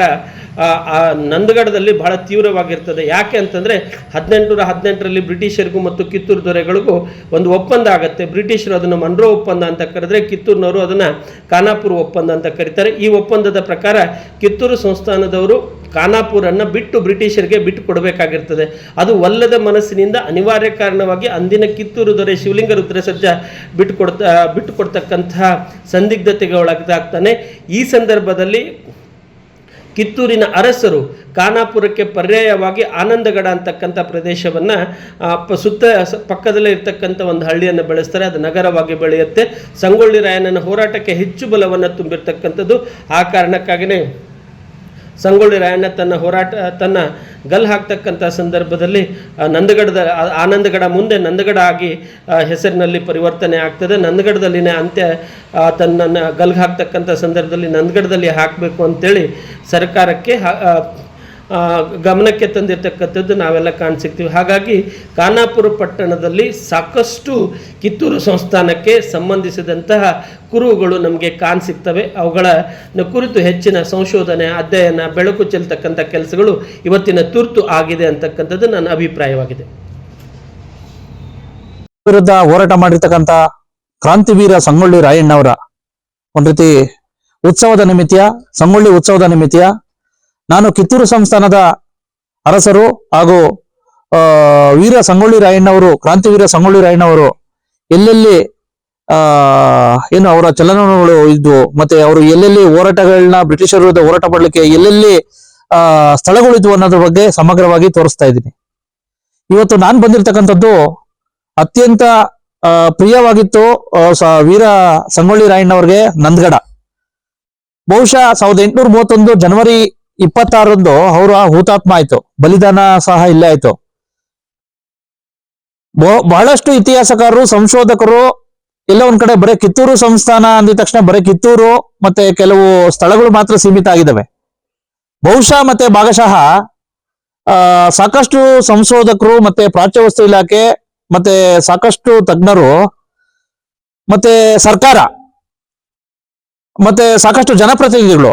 ಆ ನಂದಗಡದಲ್ಲಿ ಬಹಳ ತೀವ್ರವಾಗಿರ್ತದೆ. ಯಾಕೆ ಅಂತಂದರೆ ಹದಿನೆಂಟುನೂರ ಹದಿನೆಂಟರಲ್ಲಿ ಬ್ರಿಟಿಷರಿಗೂ ಮತ್ತು ಕಿತ್ತೂರು ದೊರೆಗಳಿಗೂ ಒಂದು ಒಪ್ಪಂದ ಆಗುತ್ತೆ. ಬ್ರಿಟಿಷರು ಅದನ್ನು ಮನ್ರೋ ಒಪ್ಪಂದ ಅಂತ ಕರೆದ್ರೆ ಕಿತ್ತೂರಿನವರು ಅದನ್ನು ಖಾನಾಪುರ ಒಪ್ಪಂದ ಅಂತ ಕರೀತಾರೆ. ಈ ಒಪ್ಪಂದದ ಪ್ರಕಾರ ಕಿತ್ತೂರು ಸಂಸ್ಥಾನದವರು ಖಾನಾಪುರನ್ನು ಬಿಟ್ಟು ಬ್ರಿಟಿಷರಿಗೆ ಬಿಟ್ಟು ಕೊಡಬೇಕಾಗಿರ್ತದೆ. ಅದು ಒಲ್ಲದ ಮನಸ್ಸಿನಿಂದ ಅನಿವಾರ್ಯ ಕಾರಣವಾಗಿ ಅಂದಿನ ಕಿತ್ತೂರು ದೊರೆ ಶಿವಲಿಂಗ ರುದ್ರಸಜ್ಜ ಬಿಟ್ಟು ಕೊಡ್ತಾ ಬಿಟ್ಟು ಕೊಡ್ತಕ್ಕಂತಹ ಸಂದಿಗ್ಧತೆಗೆ ಒಳಗಾಗ್ತಾನೆ. ಈ ಸಂದರ್ಭದಲ್ಲಿ ಕಿತ್ತೂರಿನ ಅರಸರು ಖಾನಾಪುರಕ್ಕೆ ಪರ್ಯಾಯವಾಗಿ ಆನಂದಗಡ ಅಂತಕ್ಕಂಥ ಪ್ರದೇಶವನ್ನು ಸುತ್ತ ಪಕ್ಕದಲ್ಲೇ ಇರ್ತಕ್ಕಂಥ ಒಂದು ಹಳ್ಳಿಯನ್ನು ಬೆಳೆಸ್ತಾರೆ. ಅದು ನಗರವಾಗಿ ಬೆಳೆಯುತ್ತೆ. ಸಂಗೊಳ್ಳಿ ರಾಯಣ್ಣನ ಹೋರಾಟಕ್ಕೆ ಹೆಚ್ಚು ಬಲವನ್ನು ತುಂಬಿರ್ತಕ್ಕಂಥದ್ದು ಆ ಕಾರಣಕ್ಕಾಗಿಯೇ ಸಂಗೊಳ್ಳಿ ರಾಯಣ್ಣ ತನ್ನ ಹೋರಾಟ, ತನ್ನ ಗಲ್ ಹಾಕ್ತಕ್ಕಂಥ ಸಂದರ್ಭದಲ್ಲಿ ನಂದಗಡದ ಆನಂದಗಡ ಮುಂದೆ ನಂದಗಡ ಆಗಿ ಹೆಸರಿನಲ್ಲಿ ಪರಿವರ್ತನೆ ಆಗ್ತದೆ. ನಂದಗಡದಲ್ಲಿನೇ ಅಂತ್ಯ ತನ್ನ ಗಲ್ಗೆ ಹಾಕ್ತಕ್ಕಂಥ ಸಂದರ್ಭದಲ್ಲಿ ನಂದಗಡದಲ್ಲಿ ಹಾಕಬೇಕು ಅಂತೇಳಿ ಸರ್ಕಾರಕ್ಕೆ ಗಮನಕ್ಕೆ ತಂದಿರತಕ್ಕಂಥದ್ದು ನಾವೆಲ್ಲ ಕಾಣಿಸಿರ್ತೀವಿ ಹಾಗಾಗಿ ಖಾನಾಪುರ ಪಟ್ಟಣದಲ್ಲಿ ಸಾಕಷ್ಟು ಕಿತ್ತೂರು ಸಂಸ್ಥಾನಕ್ಕೆ ಸಂಬಂಧಿಸಿದಂತಹ ಕುರುಹುಗಳು ನಮಗೆ ಕಾಣಸಿಗ್ತವೆ ಅವುಗಳ ಕುರಿತು ಹೆಚ್ಚಿನ ಸಂಶೋಧನೆ, ಅಧ್ಯಯನ, ಬೆಳಕು ಚೆಲ್ತಕ್ಕಂಥ ಕೆಲಸಗಳು ಇವತ್ತಿನ ತುರ್ತು ಆಗಿದೆ ಅಂತಕ್ಕಂಥದ್ದು ನನ್ನ ಅಭಿಪ್ರಾಯವಾಗಿದೆ. ವಿರುದ್ಧ ಹೋರಾಟ ಮಾಡಿರ್ತಕ್ಕಂಥ ಕ್ರಾಂತಿವೀರ ಸಂಗೊಳ್ಳಿ ರಾಯಣ್ಣವರ. ಒಂದು ರೀತಿ ಉತ್ಸವದ ನಿಮಿತ್ತ, ಸಂಗೊಳ್ಳಿ ಉತ್ಸವದ ನಿಮಿತ್ತ ನಾನು ಕಿತ್ತೂರು ಸಂಸ್ಥಾನದ ಅರಸರು ಹಾಗೂ ವೀರ ಸಂಗೊಳ್ಳಿ ರಾಯಣ್ಣವರು ಕ್ರಾಂತಿವೀರ ಸಂಗೊಳ್ಳಿ ರಾಯಣ್ಣವರು ಎಲ್ಲೆಲ್ಲಿ ಏನು ಅವರ ಚಲನಗಳು ಇದ್ವು ಮತ್ತೆ ಅವರು ಎಲ್ಲೆಲ್ಲಿ ಹೋರಾಟಗಳನ್ನ ಬ್ರಿಟಿಷರ ವಿರುದ್ಧ ಹೋರಾಟ ಮಾಡಲಿಕ್ಕೆ ಎಲ್ಲೆಲ್ಲಿ ಸ್ಥಳಗಳಿದ್ವು ಅನ್ನೋದ್ರ ಬಗ್ಗೆ ಸಮಗ್ರವಾಗಿ ತೋರಿಸ್ತಾ ಇದ್ದೀನಿ. ಇವತ್ತು ನಾನು ಬಂದಿರತಕ್ಕಂಥದ್ದು ಅತ್ಯಂತ ಪ್ರಿಯವಾಗಿತ್ತು ವೀರ ಸಂಗೊಳ್ಳಿ ರಾಯಣ್ಣವ್ರಿಗೆ ನಂದ್ಗಡ. ಬಹುಶಃ ಸಾವಿರದ ಎಂಟುನೂರ ಮೂವತ್ತೊಂದು ಜನವರಿ ಇಪ್ಪತ್ತಾರರಂದು ಅವರ ಹುತಾತ್ಮ ಆಯ್ತು, ಬಲಿದಾನ ಸಹ ಇಲ್ಲೇ ಆಯ್ತು. ಬಹ- ಬಹಳಷ್ಟು ಇತಿಹಾಸಕಾರರು, ಸಂಶೋಧಕರು ಎಲ್ಲ ಒಂದ್ ಕಡೆ ಬರೀ ಕಿತ್ತೂರು ಸಂಸ್ಥಾನ ಅಂದಿದ ತಕ್ಷಣ ಬರೀ ಕಿತ್ತೂರು ಮತ್ತೆ ಕೆಲವು ಸ್ಥಳಗಳು ಮಾತ್ರ ಸೀಮಿತ ಆಗಿದ್ದಾವೆ ಬಹುಶಃ ಮತ್ತೆ ಭಾಗಶಃ ಸಾಕಷ್ಟು ಸಂಶೋಧಕರು ಮತ್ತೆ ಪ್ರಾಚ್ಯವಸ್ತು ಇಲಾಖೆ ಮತ್ತೆ ಸಾಕಷ್ಟು ತಜ್ಞರು ಮತ್ತೆ ಸರ್ಕಾರ, ಮತ್ತೆ ಸಾಕಷ್ಟು ಜನಪ್ರತಿನಿಧಿಗಳು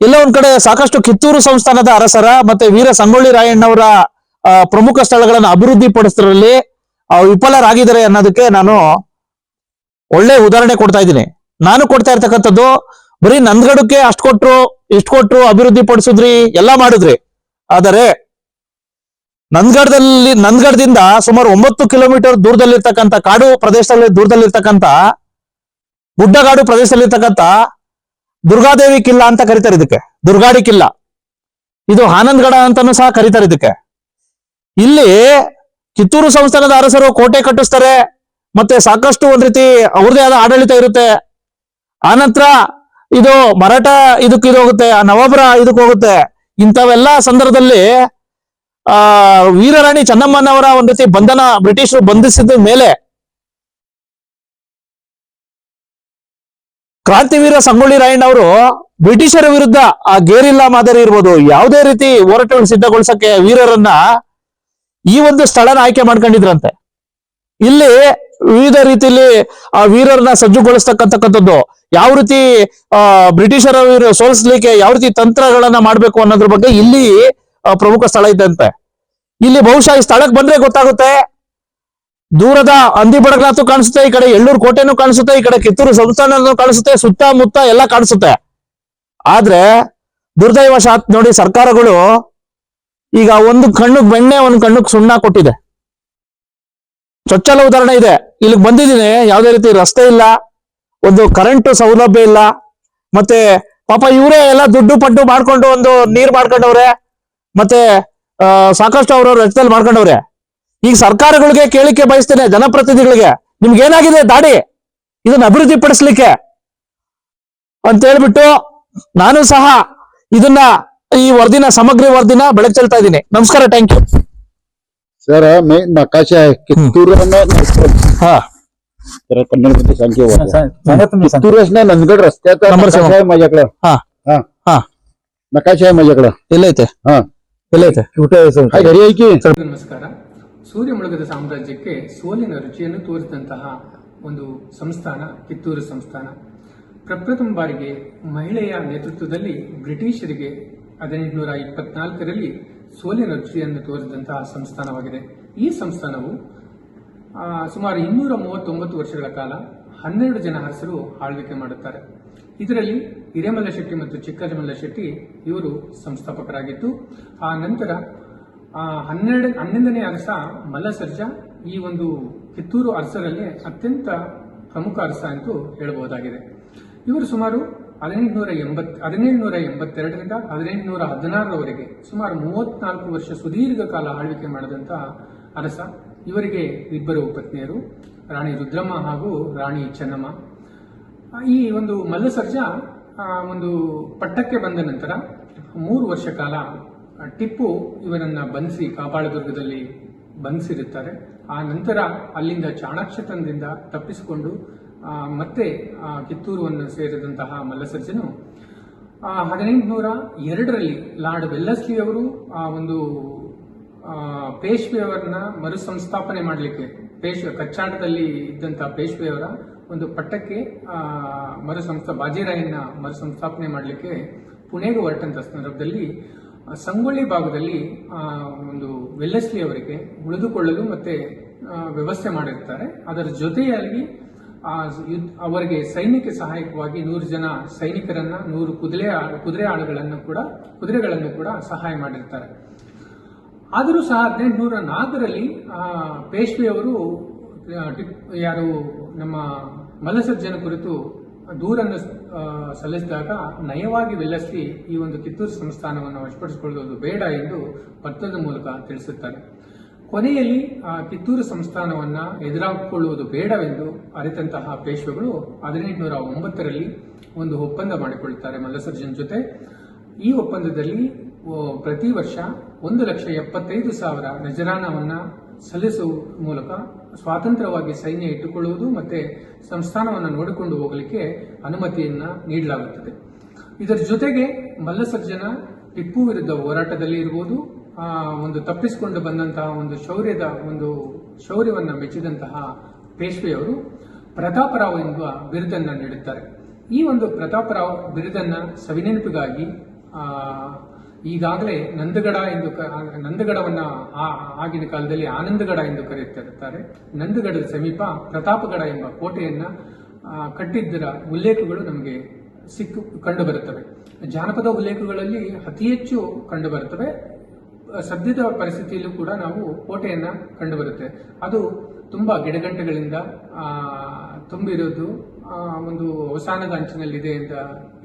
ಎಲ್ಲ ಒಂದ್ ಕಡೆ ಸಾಕಷ್ಟು ಕಿತ್ತೂರು ಸಂಸ್ಥಾನದ ಅರಸರ ಮತ್ತೆ ವೀರ ಸಂಗೊಳ್ಳಿ ರಾಯಣ್ಣವರ ಪ್ರಮುಖ ಸ್ಥಳಗಳನ್ನು ಅಭಿವೃದ್ಧಿ ಪಡಿಸೋದ್ರಲ್ಲಿ ವಿಫಲರಾಗಿದ್ದಾರೆ ಅನ್ನೋದಕ್ಕೆ ನಾನು ಒಳ್ಳೆ ಉದಾಹರಣೆ ಕೊಡ್ತಾ ಇದ್ದೀನಿ. ನಾನು ಕೊಡ್ತಾ ಇರ್ತಕ್ಕಂಥದ್ದು, ಬರೀ ನಂದ್ಗಡಕ್ಕೆ ಅಷ್ಟು ಕೊಟ್ರು, ಇಷ್ಟು ಕೊಟ್ರು ಅಭಿವೃದ್ಧಿ ಪಡಿಸಿದ್ರಿ, ಎಲ್ಲ ಮಾಡಿದ್ರಿ. ಆದರೆ, ನಂದ್ಗಡದಲ್ಲಿ, ನಂದ್ಗಡದಿಂದ ಸುಮಾರು ಒಂಬತ್ತು ಕಿಲೋಮೀಟರ್ ದೂರದಲ್ಲಿರ್ತಕ್ಕಂಥ ಕಾಡು ಪ್ರದೇಶದಲ್ಲಿ ದೂರದಲ್ಲಿರ್ತಕ್ಕಂಥ ಗುಡ್ಡಗಾಡು ಪ್ರದೇಶದಲ್ಲಿರ್ತಕ್ಕಂಥ ದುರ್ಗಾದೇವಿ ಕಿಲ್ಲ ಅಂತ ಕರೀತಾರೆ ಇದಕ್ಕೆ. ದುರ್ಗಾಡಿ ಕಿಲ್ಲ. ಇದು ಆನಂದ್ಗಡ ಅಂತಾನು ಸಹ ಕರೀತಾರೆ ಇದಕ್ಕೆ. ಇಲ್ಲಿ ಕಿತ್ತೂರು ಸಂಸ್ಥಾನದ ಅರಸರು ಕೋಟೆ ಕಟ್ಟಿಸ್ತಾರೆ, ಮತ್ತೆ ಸಾಕಷ್ಟು ಒಂದ್ ರೀತಿ ಅವ್ರದೇ ಆದ ಆಡಳಿತ ಇರುತ್ತೆ. ಆನಂತರ ಇದು ಮರಾಠ ಇದಕ್ಕೆ ಇದು ಹೋಗುತ್ತೆ ನವಾಬರ ಇದಕ್ಕೆ ಹೋಗುತ್ತೆ. ಇಂಥವೆಲ್ಲ ಸಂದರ್ಭದಲ್ಲಿ, ಆ, ವೀರರಾಣಿ ಚೆನ್ನಮ್ಮನವರ ಒಂದ್ ರೀತಿ ಬಂಧನ ಬ್ರಿಟಿಷರು ಬಂಧಿಸಿದ ಮೇಲೆ ಕ್ರಾಂತಿವೀರ ಸಂಗೊಳ್ಳಿ ರಾಯಣ್ಣ ಅವರು ಬ್ರಿಟಿಷರ ವಿರುದ್ಧ ಆ ಗೇರಿಲ್ಲಾ ಮಾದರಿ ಇರ್ಬೋದು, ಯಾವುದೇ ರೀತಿ ಹೋರಾಟವನ್ನು ಸಿದ್ಧಗೊಳಿಸಕ್ಕೆ ವೀರರನ್ನ ಈ ಒಂದು ಸ್ಥಳನ ಆಯ್ಕೆ ಮಾಡ್ಕೊಂಡಿದ್ರಂತೆ. ಇಲ್ಲಿ ವಿವಿಧ ರೀತಿಯಲ್ಲಿ ಆ ವೀರರನ್ನ ಸಜ್ಜುಗೊಳಿಸ್ತಕ್ಕಂಥಕ್ಕಂಥದ್ದು, ಯಾವ ರೀತಿ, ಆ, ಬ್ರಿಟಿಷರ ಸೋಲಿಸ್ಲಿಕ್ಕೆ ಯಾವ ರೀತಿ ತಂತ್ರಗಳನ್ನ ಮಾಡ್ಬೇಕು ಅನ್ನೋದ್ರ ಬಗ್ಗೆ ಇಲ್ಲಿ ಪ್ರಮುಖ ಸ್ಥಳ ಇದ್ದಂತೆ. ಇಲ್ಲಿ ಬಹುಶಃ ಈ ಸ್ಥಳಕ್ಕೆ ಬಂದ್ರೆ ಗೊತ್ತಾಗುತ್ತೆ. ದೂರದ ಹಂದಿ ಬಡಗ್ಲಾತು ಕಾಣಿಸುತ್ತೆ, ಈ ಕಡೆ ಎಳ್ಳೂರು ಕೋಟೆನು ಕಾಣಿಸುತ್ತೆ, ಈ ಕಡೆ ಕಿತ್ತೂರು ಸಂಸ್ಥಾನ ಕಾಣಿಸುತ್ತೆ, ಸುತ್ತಮುತ್ತ ಎಲ್ಲ ಕಾಣಿಸುತ್ತೆ. ಆದ್ರೆ ದುರ್ದೈವಶಾತ್ ನೋಡಿ ಸರ್ಕಾರಗಳು ಈಗ ಒಂದು ಕಣ್ಣು ಬೆಣ್ಣೆ, ಒಂದು ಕಣ್ಣುಗ್ ಸುಣ್ಣ ಕೊಟ್ಟಿದೆ. ಚೊಚ್ಚಲ ಉದಾಹರಣೆ ಇದೆ. ಇಲ್ಲಿಗೆ ಬಂದಿದ್ದೀನಿ, ಯಾವುದೇ ರೀತಿ ರಸ್ತೆ ಇಲ್ಲ, ಒಂದು ಕರೆಂಟ್ ಸೌಲಭ್ಯ ಇಲ್ಲ, ಮತ್ತೆ ಪಾಪ ಇವರೇ ಎಲ್ಲ ದುಡ್ಡು ಪಡ್ಡು ಮಾಡ್ಕೊಂಡು ಒಂದು ನೀರ್ ಮಾಡ್ಕೊಂಡವ್ರೆ, ಮತ್ತೆ ಸಾಕಷ್ಟು ಅವ್ರವ್ರ ರಸ್ತೆಯಲ್ಲಿ ಮಾಡ್ಕೊಂಡವ್ರೆ. ಈಗ ಸರ್ಕಾರಗಳಿಗೆ ಕೇಳಿಕೆ ಬಯಸ್ತೇನೆ ಜನಪ್ರತಿನಿಧಿಗಳಿಗೆ ನಿಮ್ಗೆ ಏನಾಗಿದೆ ದಾಡಿ ಇದನ್ನ ಅಭಿವೃದ್ಧಿ ಪಡಿಸ್ಲಿಕ್ಕೆ ಅಂತ ಹೇಳ್ಬಿಟ್ಟು ನಾನು ಸಹ ಇದನ್ನ ಈ ವರದಿನ ಸಮಗ್ರ ವರದಿನ ಬೆಳಕು ಚೆಲ್ತಾ ಇದ್ದೀನಿ ನಮಸ್ಕಾರ ಥ್ಯಾಂಕ್ ಯು सर मैं नकाशा है कित्तूर ಹಾ जरा कन्नडमध्ये सांग की वाचा. सांगा तुम्ही सांगा. कित्तूर ना नंदगड रस्त्याचा नंबर नकाशा सांगा. आहे माझ्याकडं हा हा हा नकाशा आहे माझ्याकडं ಎಲ್ಲೈತೆ हा ಎಲ್ಲೈತೆ काय घरी आहे की ನಮಸ್ಕಾರ ಸೂರ್ಯ ಮುಳುಗದ ಸಾಮ್ರಾಜ್ಯಕ್ಕೆ ಸೋಲಿನ ರುಚಿಯನ್ನು ತೋರಿಸಿದಂತಹ ಒಂದು ಸಂಸ್ಥಾನ, ಕಿತ್ತೂರು ಸಂಸ್ಥಾನ. ಪ್ರಪ್ರಥಮ ಬಾರಿಗೆ ಮಹಿಳೆಯ ನೇತೃತ್ವದಲ್ಲಿ ಬ್ರಿಟಿಷರಿಗೆ ಹದಿನೆಂಟುನೂರ ಇಪ್ಪತ್ನಾಲ್ಕರಲ್ಲಿ ಸೋಲಿನ ರುಚಿಯನ್ನು ತೋರಿದಂತಹ ಸಂಸ್ಥಾನವಾಗಿದೆ. ಈ ಸಂಸ್ಥಾನವು ಸುಮಾರು ಇನ್ನೂರ ಮೂವತ್ತೊಂಬತ್ತು ವರ್ಷಗಳ ಕಾಲ ಹನ್ನೆರಡು ಜನ ಹರಸರು ಆಳ್ವಿಕೆ ಮಾಡುತ್ತಾರೆ. ಇದರಲ್ಲಿ ಹಿರೇಮಲ್ಲ ಶೆಟ್ಟಿ ಮತ್ತು ಚಿಕ್ಕಜಮಲ್ಲ ಶೆಟ್ಟಿ ಇವರು ಸಂಸ್ಥಾಪಕರಾಗಿದ್ದು, ಆ ನಂತರ ಹನ್ನೆರಡು, ಹನ್ನೊಂದನೇ ಅರಸ ಮಲ್ಲಸರ್ಜ ಈ ಒಂದು ಕಿತ್ತೂರು ಅರಸರಲ್ಲಿ ಅತ್ಯಂತ ಪ್ರಮುಖ ಅರಸ ಎಂದು ಹೇಳಬಹುದಾಗಿದೆ. ಇವರು ಸುಮಾರು ಹದಿನೆಂಟುನೂರ ಎಂಬತ್, ಹದಿನೇಳುನೂರ ಎಂಬತ್ತೆರಡರಿಂದ ಹದಿನೆಂಟುನೂರ ಹದಿನಾರರವರೆಗೆ ಸುಮಾರು ಮೂವತ್ನಾಲ್ಕು ವರ್ಷ ಸುದೀರ್ಘ ಕಾಲ ಆಳ್ವಿಕೆ ಮಾಡಿದಂತಹ ಅರಸ. ಇವರಿಗೆ ಇಬ್ಬರು ಪತ್ನಿಯರು, ರಾಣಿ ರುದ್ರಮ್ಮ ಹಾಗೂ ರಾಣಿ ಚೆನ್ನಮ್ಮ. ಈ ಒಂದು ಮಲ್ಲಸರ್ಜ ಒಂದು ಪಟ್ಟಕ್ಕೆ ಬಂದ ನಂತರ ಮೂರು ವರ್ಷ ಕಾಲ ಟಿಪ್ಪು ಇವರನ್ನ ಬಂಧಿಸಿ ಕಾಪಾಳದುರ್ಗದಲ್ಲಿ ಬಂಧಿಸಿರುತ್ತಾರೆ ಆ ನಂತರ ಅಲ್ಲಿಂದ ಚಾಣಾಕ್ಷತನದಿಂದ ತಪ್ಪಿಸಿಕೊಂಡು ಮತ್ತೆ ಕಿತ್ತೂರುವನ್ನು ಸೇರಿದಂತಹ ಮಲ್ಲಸರ್ಜನು ಹದಿನೆಂಟುನೂರ ಎರಡರಲ್ಲಿ ಲಾರ್ಡ್ ವೆಲ್ಲಸ್ಲಿ ಅವರು ಆ ಒಂದು ಪೇಶ್ವೆಯವರನ್ನ ಮರುಸಂಸ್ಥಾಪನೆ ಮಾಡಲಿಕ್ಕೆ ಪೇಶ್ವೆ ಕಚ್ಚಾಟದಲ್ಲಿ ಇದ್ದಂಥ ಪೇಶ್ವೆಯವರ ಒಂದು ಪಟ್ಟಕ್ಕೆ ಆ, ಮರು ಸಂಸ್ಥಾ ಬಾಜಿರಾಯನ್ನ ಮರು ಸಂಸ್ಥಾಪನೆ ಮಾಡಲಿಕ್ಕೆ ಪುಣೆಗೆ ಹೊರಟಂತ ಸಂದರ್ಭದಲ್ಲಿ ಸಂಗೊಳ್ಳಿ ಭಾಗದಲ್ಲಿ ಒಂದು ವೆಲ್ಲಸ್ಲಿ ಅವರಿಗೆ ಉಳಿದುಕೊಳ್ಳಲು ಮತ್ತೆ ವ್ಯವಸ್ಥೆ ಮಾಡಿರ್ತಾರೆ. ಅದರ ಜೊತೆಯಾಗಿ ಅವರಿಗೆ ಸೈನ್ಯಕ್ಕೆ ಸಹಾಯಕವಾಗಿ ನೂರು ಜನ ಸೈನಿಕರನ್ನ, ನೂರು ಕುದುರೆ ಕುದುರೆ ಆಳುಗಳನ್ನು ಕೂಡ, ಕುದುರೆಗಳನ್ನು ಕೂಡ ಸಹಾಯ ಮಾಡಿರ್ತಾರೆ. ಆದರೂ ಸಹ ಹದಿನೆಂಟುನೂರ ನಾಲ್ಕರಲ್ಲಿ ಪೇಶ್ವೆಯವರು ಯಾರು, ನಮ್ಮ ಮಲಸಜ್ಜನ ಕುರಿತು ದೂರನ್ನು ಸಲ್ಲಿಸಿದಾಗ ನಯವಾಗಿ ವೆಲ್ಲಸ್ಲಿ ಈ ಒಂದು ಕಿತ್ತೂರು ಸಂಸ್ಥಾನವನ್ನು ವಶಪಡಿಸಿಕೊಳ್ಳುವುದು ಬೇಡ ಎಂದು ಪತ್ರದ ಮೂಲಕ ತಿಳಿಸುತ್ತಾರೆ. ಕೊನೆಯಲ್ಲಿ ಆ ಕಿತ್ತೂರು ಸಂಸ್ಥಾನವನ್ನು ಎದುರಾಗಿಕೊಳ್ಳುವುದು ಬೇಡವೆಂದು ಅರಿತಂತಹ ಪೇಶ್ವೆಗಳು ಹದಿನೆಂಟುನೂರ ಒಂಬತ್ತರಲ್ಲಿ ಒಂದು ಒಪ್ಪಂದ ಮಾಡಿಕೊಳ್ಳುತ್ತಾರೆ ಮಲ್ಲಸರ್ಜನ್ ಜೊತೆ. ಈ ಒಪ್ಪಂದದಲ್ಲಿ ಪ್ರತಿ ವರ್ಷ ಒಂದು ಲಕ್ಷ ಎಪ್ಪತ್ತೈದು ಸಾವಿರ ನಜರಾನವನ್ನು ಸಲ್ಲಿಸುವ ಮೂಲಕ ಸ್ವಾತಂತ್ರ್ಯವಾಗಿ ಸೈನ್ಯ ಇಟ್ಟುಕೊಳ್ಳುವುದು ಮತ್ತೆ ಸಂಸ್ಥಾನವನ್ನು ನೋಡಿಕೊಂಡು ಹೋಗಲಿಕ್ಕೆ ಅನುಮತಿಯನ್ನ ನೀಡಲಾಗುತ್ತದೆ. ಇದರ ಜೊತೆಗೆ ಮಲ್ಲಸರ್ಜನ ಟಿಪ್ಪು ವಿರುದ್ಧ ಹೋರಾಟದಲ್ಲಿ ಇರ್ಬೋದು ಒಂದು ತಪ್ಪಿಸಿಕೊಂಡು ಬಂದಂತಹ ಒಂದು ಶೌರ್ಯದ ಒಂದು ಶೌರ್ಯವನ್ನ ಮೆಚ್ಚಿದಂತಹ ಪೇಶ್ವೆಯವರು ಪ್ರತಾಪರಾವ್ ಎಂಬ ಬಿರುದನ್ನ ನೀಡುತ್ತಾರೆ. ಈ ಒಂದು ಪ್ರತಾಪರಾವ್ ಬಿರುದನ್ನ ಸವಿನೆನಪಿಗಾಗಿ ಈಗಾಗಲೇ ನಂದಗಡ ಎಂದು ನಂದಗಡವನ್ನ ಆಗಿನ ಕಾಲದಲ್ಲಿ ಆನಂದಗಡ ಎಂದು ಕರೆಯುತ್ತಿರುತ್ತಾರೆ ನಂದಗಡದ ಸಮೀಪ ಪ್ರತಾಪಗಡ ಎಂಬ ಕೋಟೆಯನ್ನ ಕಟ್ಟಿದ್ದರ ಉಲ್ಲೇಖಗಳು ನಮಗೆ ಸಿಕ್ಕು, ಕಂಡುಬರುತ್ತವೆ. ಜಾನಪದ ಉಲ್ಲೇಖಗಳಲ್ಲಿ ಅತಿ ಹೆಚ್ಚು ಕಂಡುಬರುತ್ತವೆ. ಸದ್ಯದ ಪರಿಸ್ಥಿತಿಯಲ್ಲೂ ಕೂಡ ನಾವು ಕೋಟೆಯನ್ನ ಕಂಡುಬರುತ್ತೆ. ಅದು ತುಂಬಾ ಗಿಡಗಂಟೆಗಳಿಂದ ತುಂಬಿರೋದು ಒಂದು ಅವಸಾನದ ಅಂಚಿನಲ್ಲಿದೆ ಅಂತ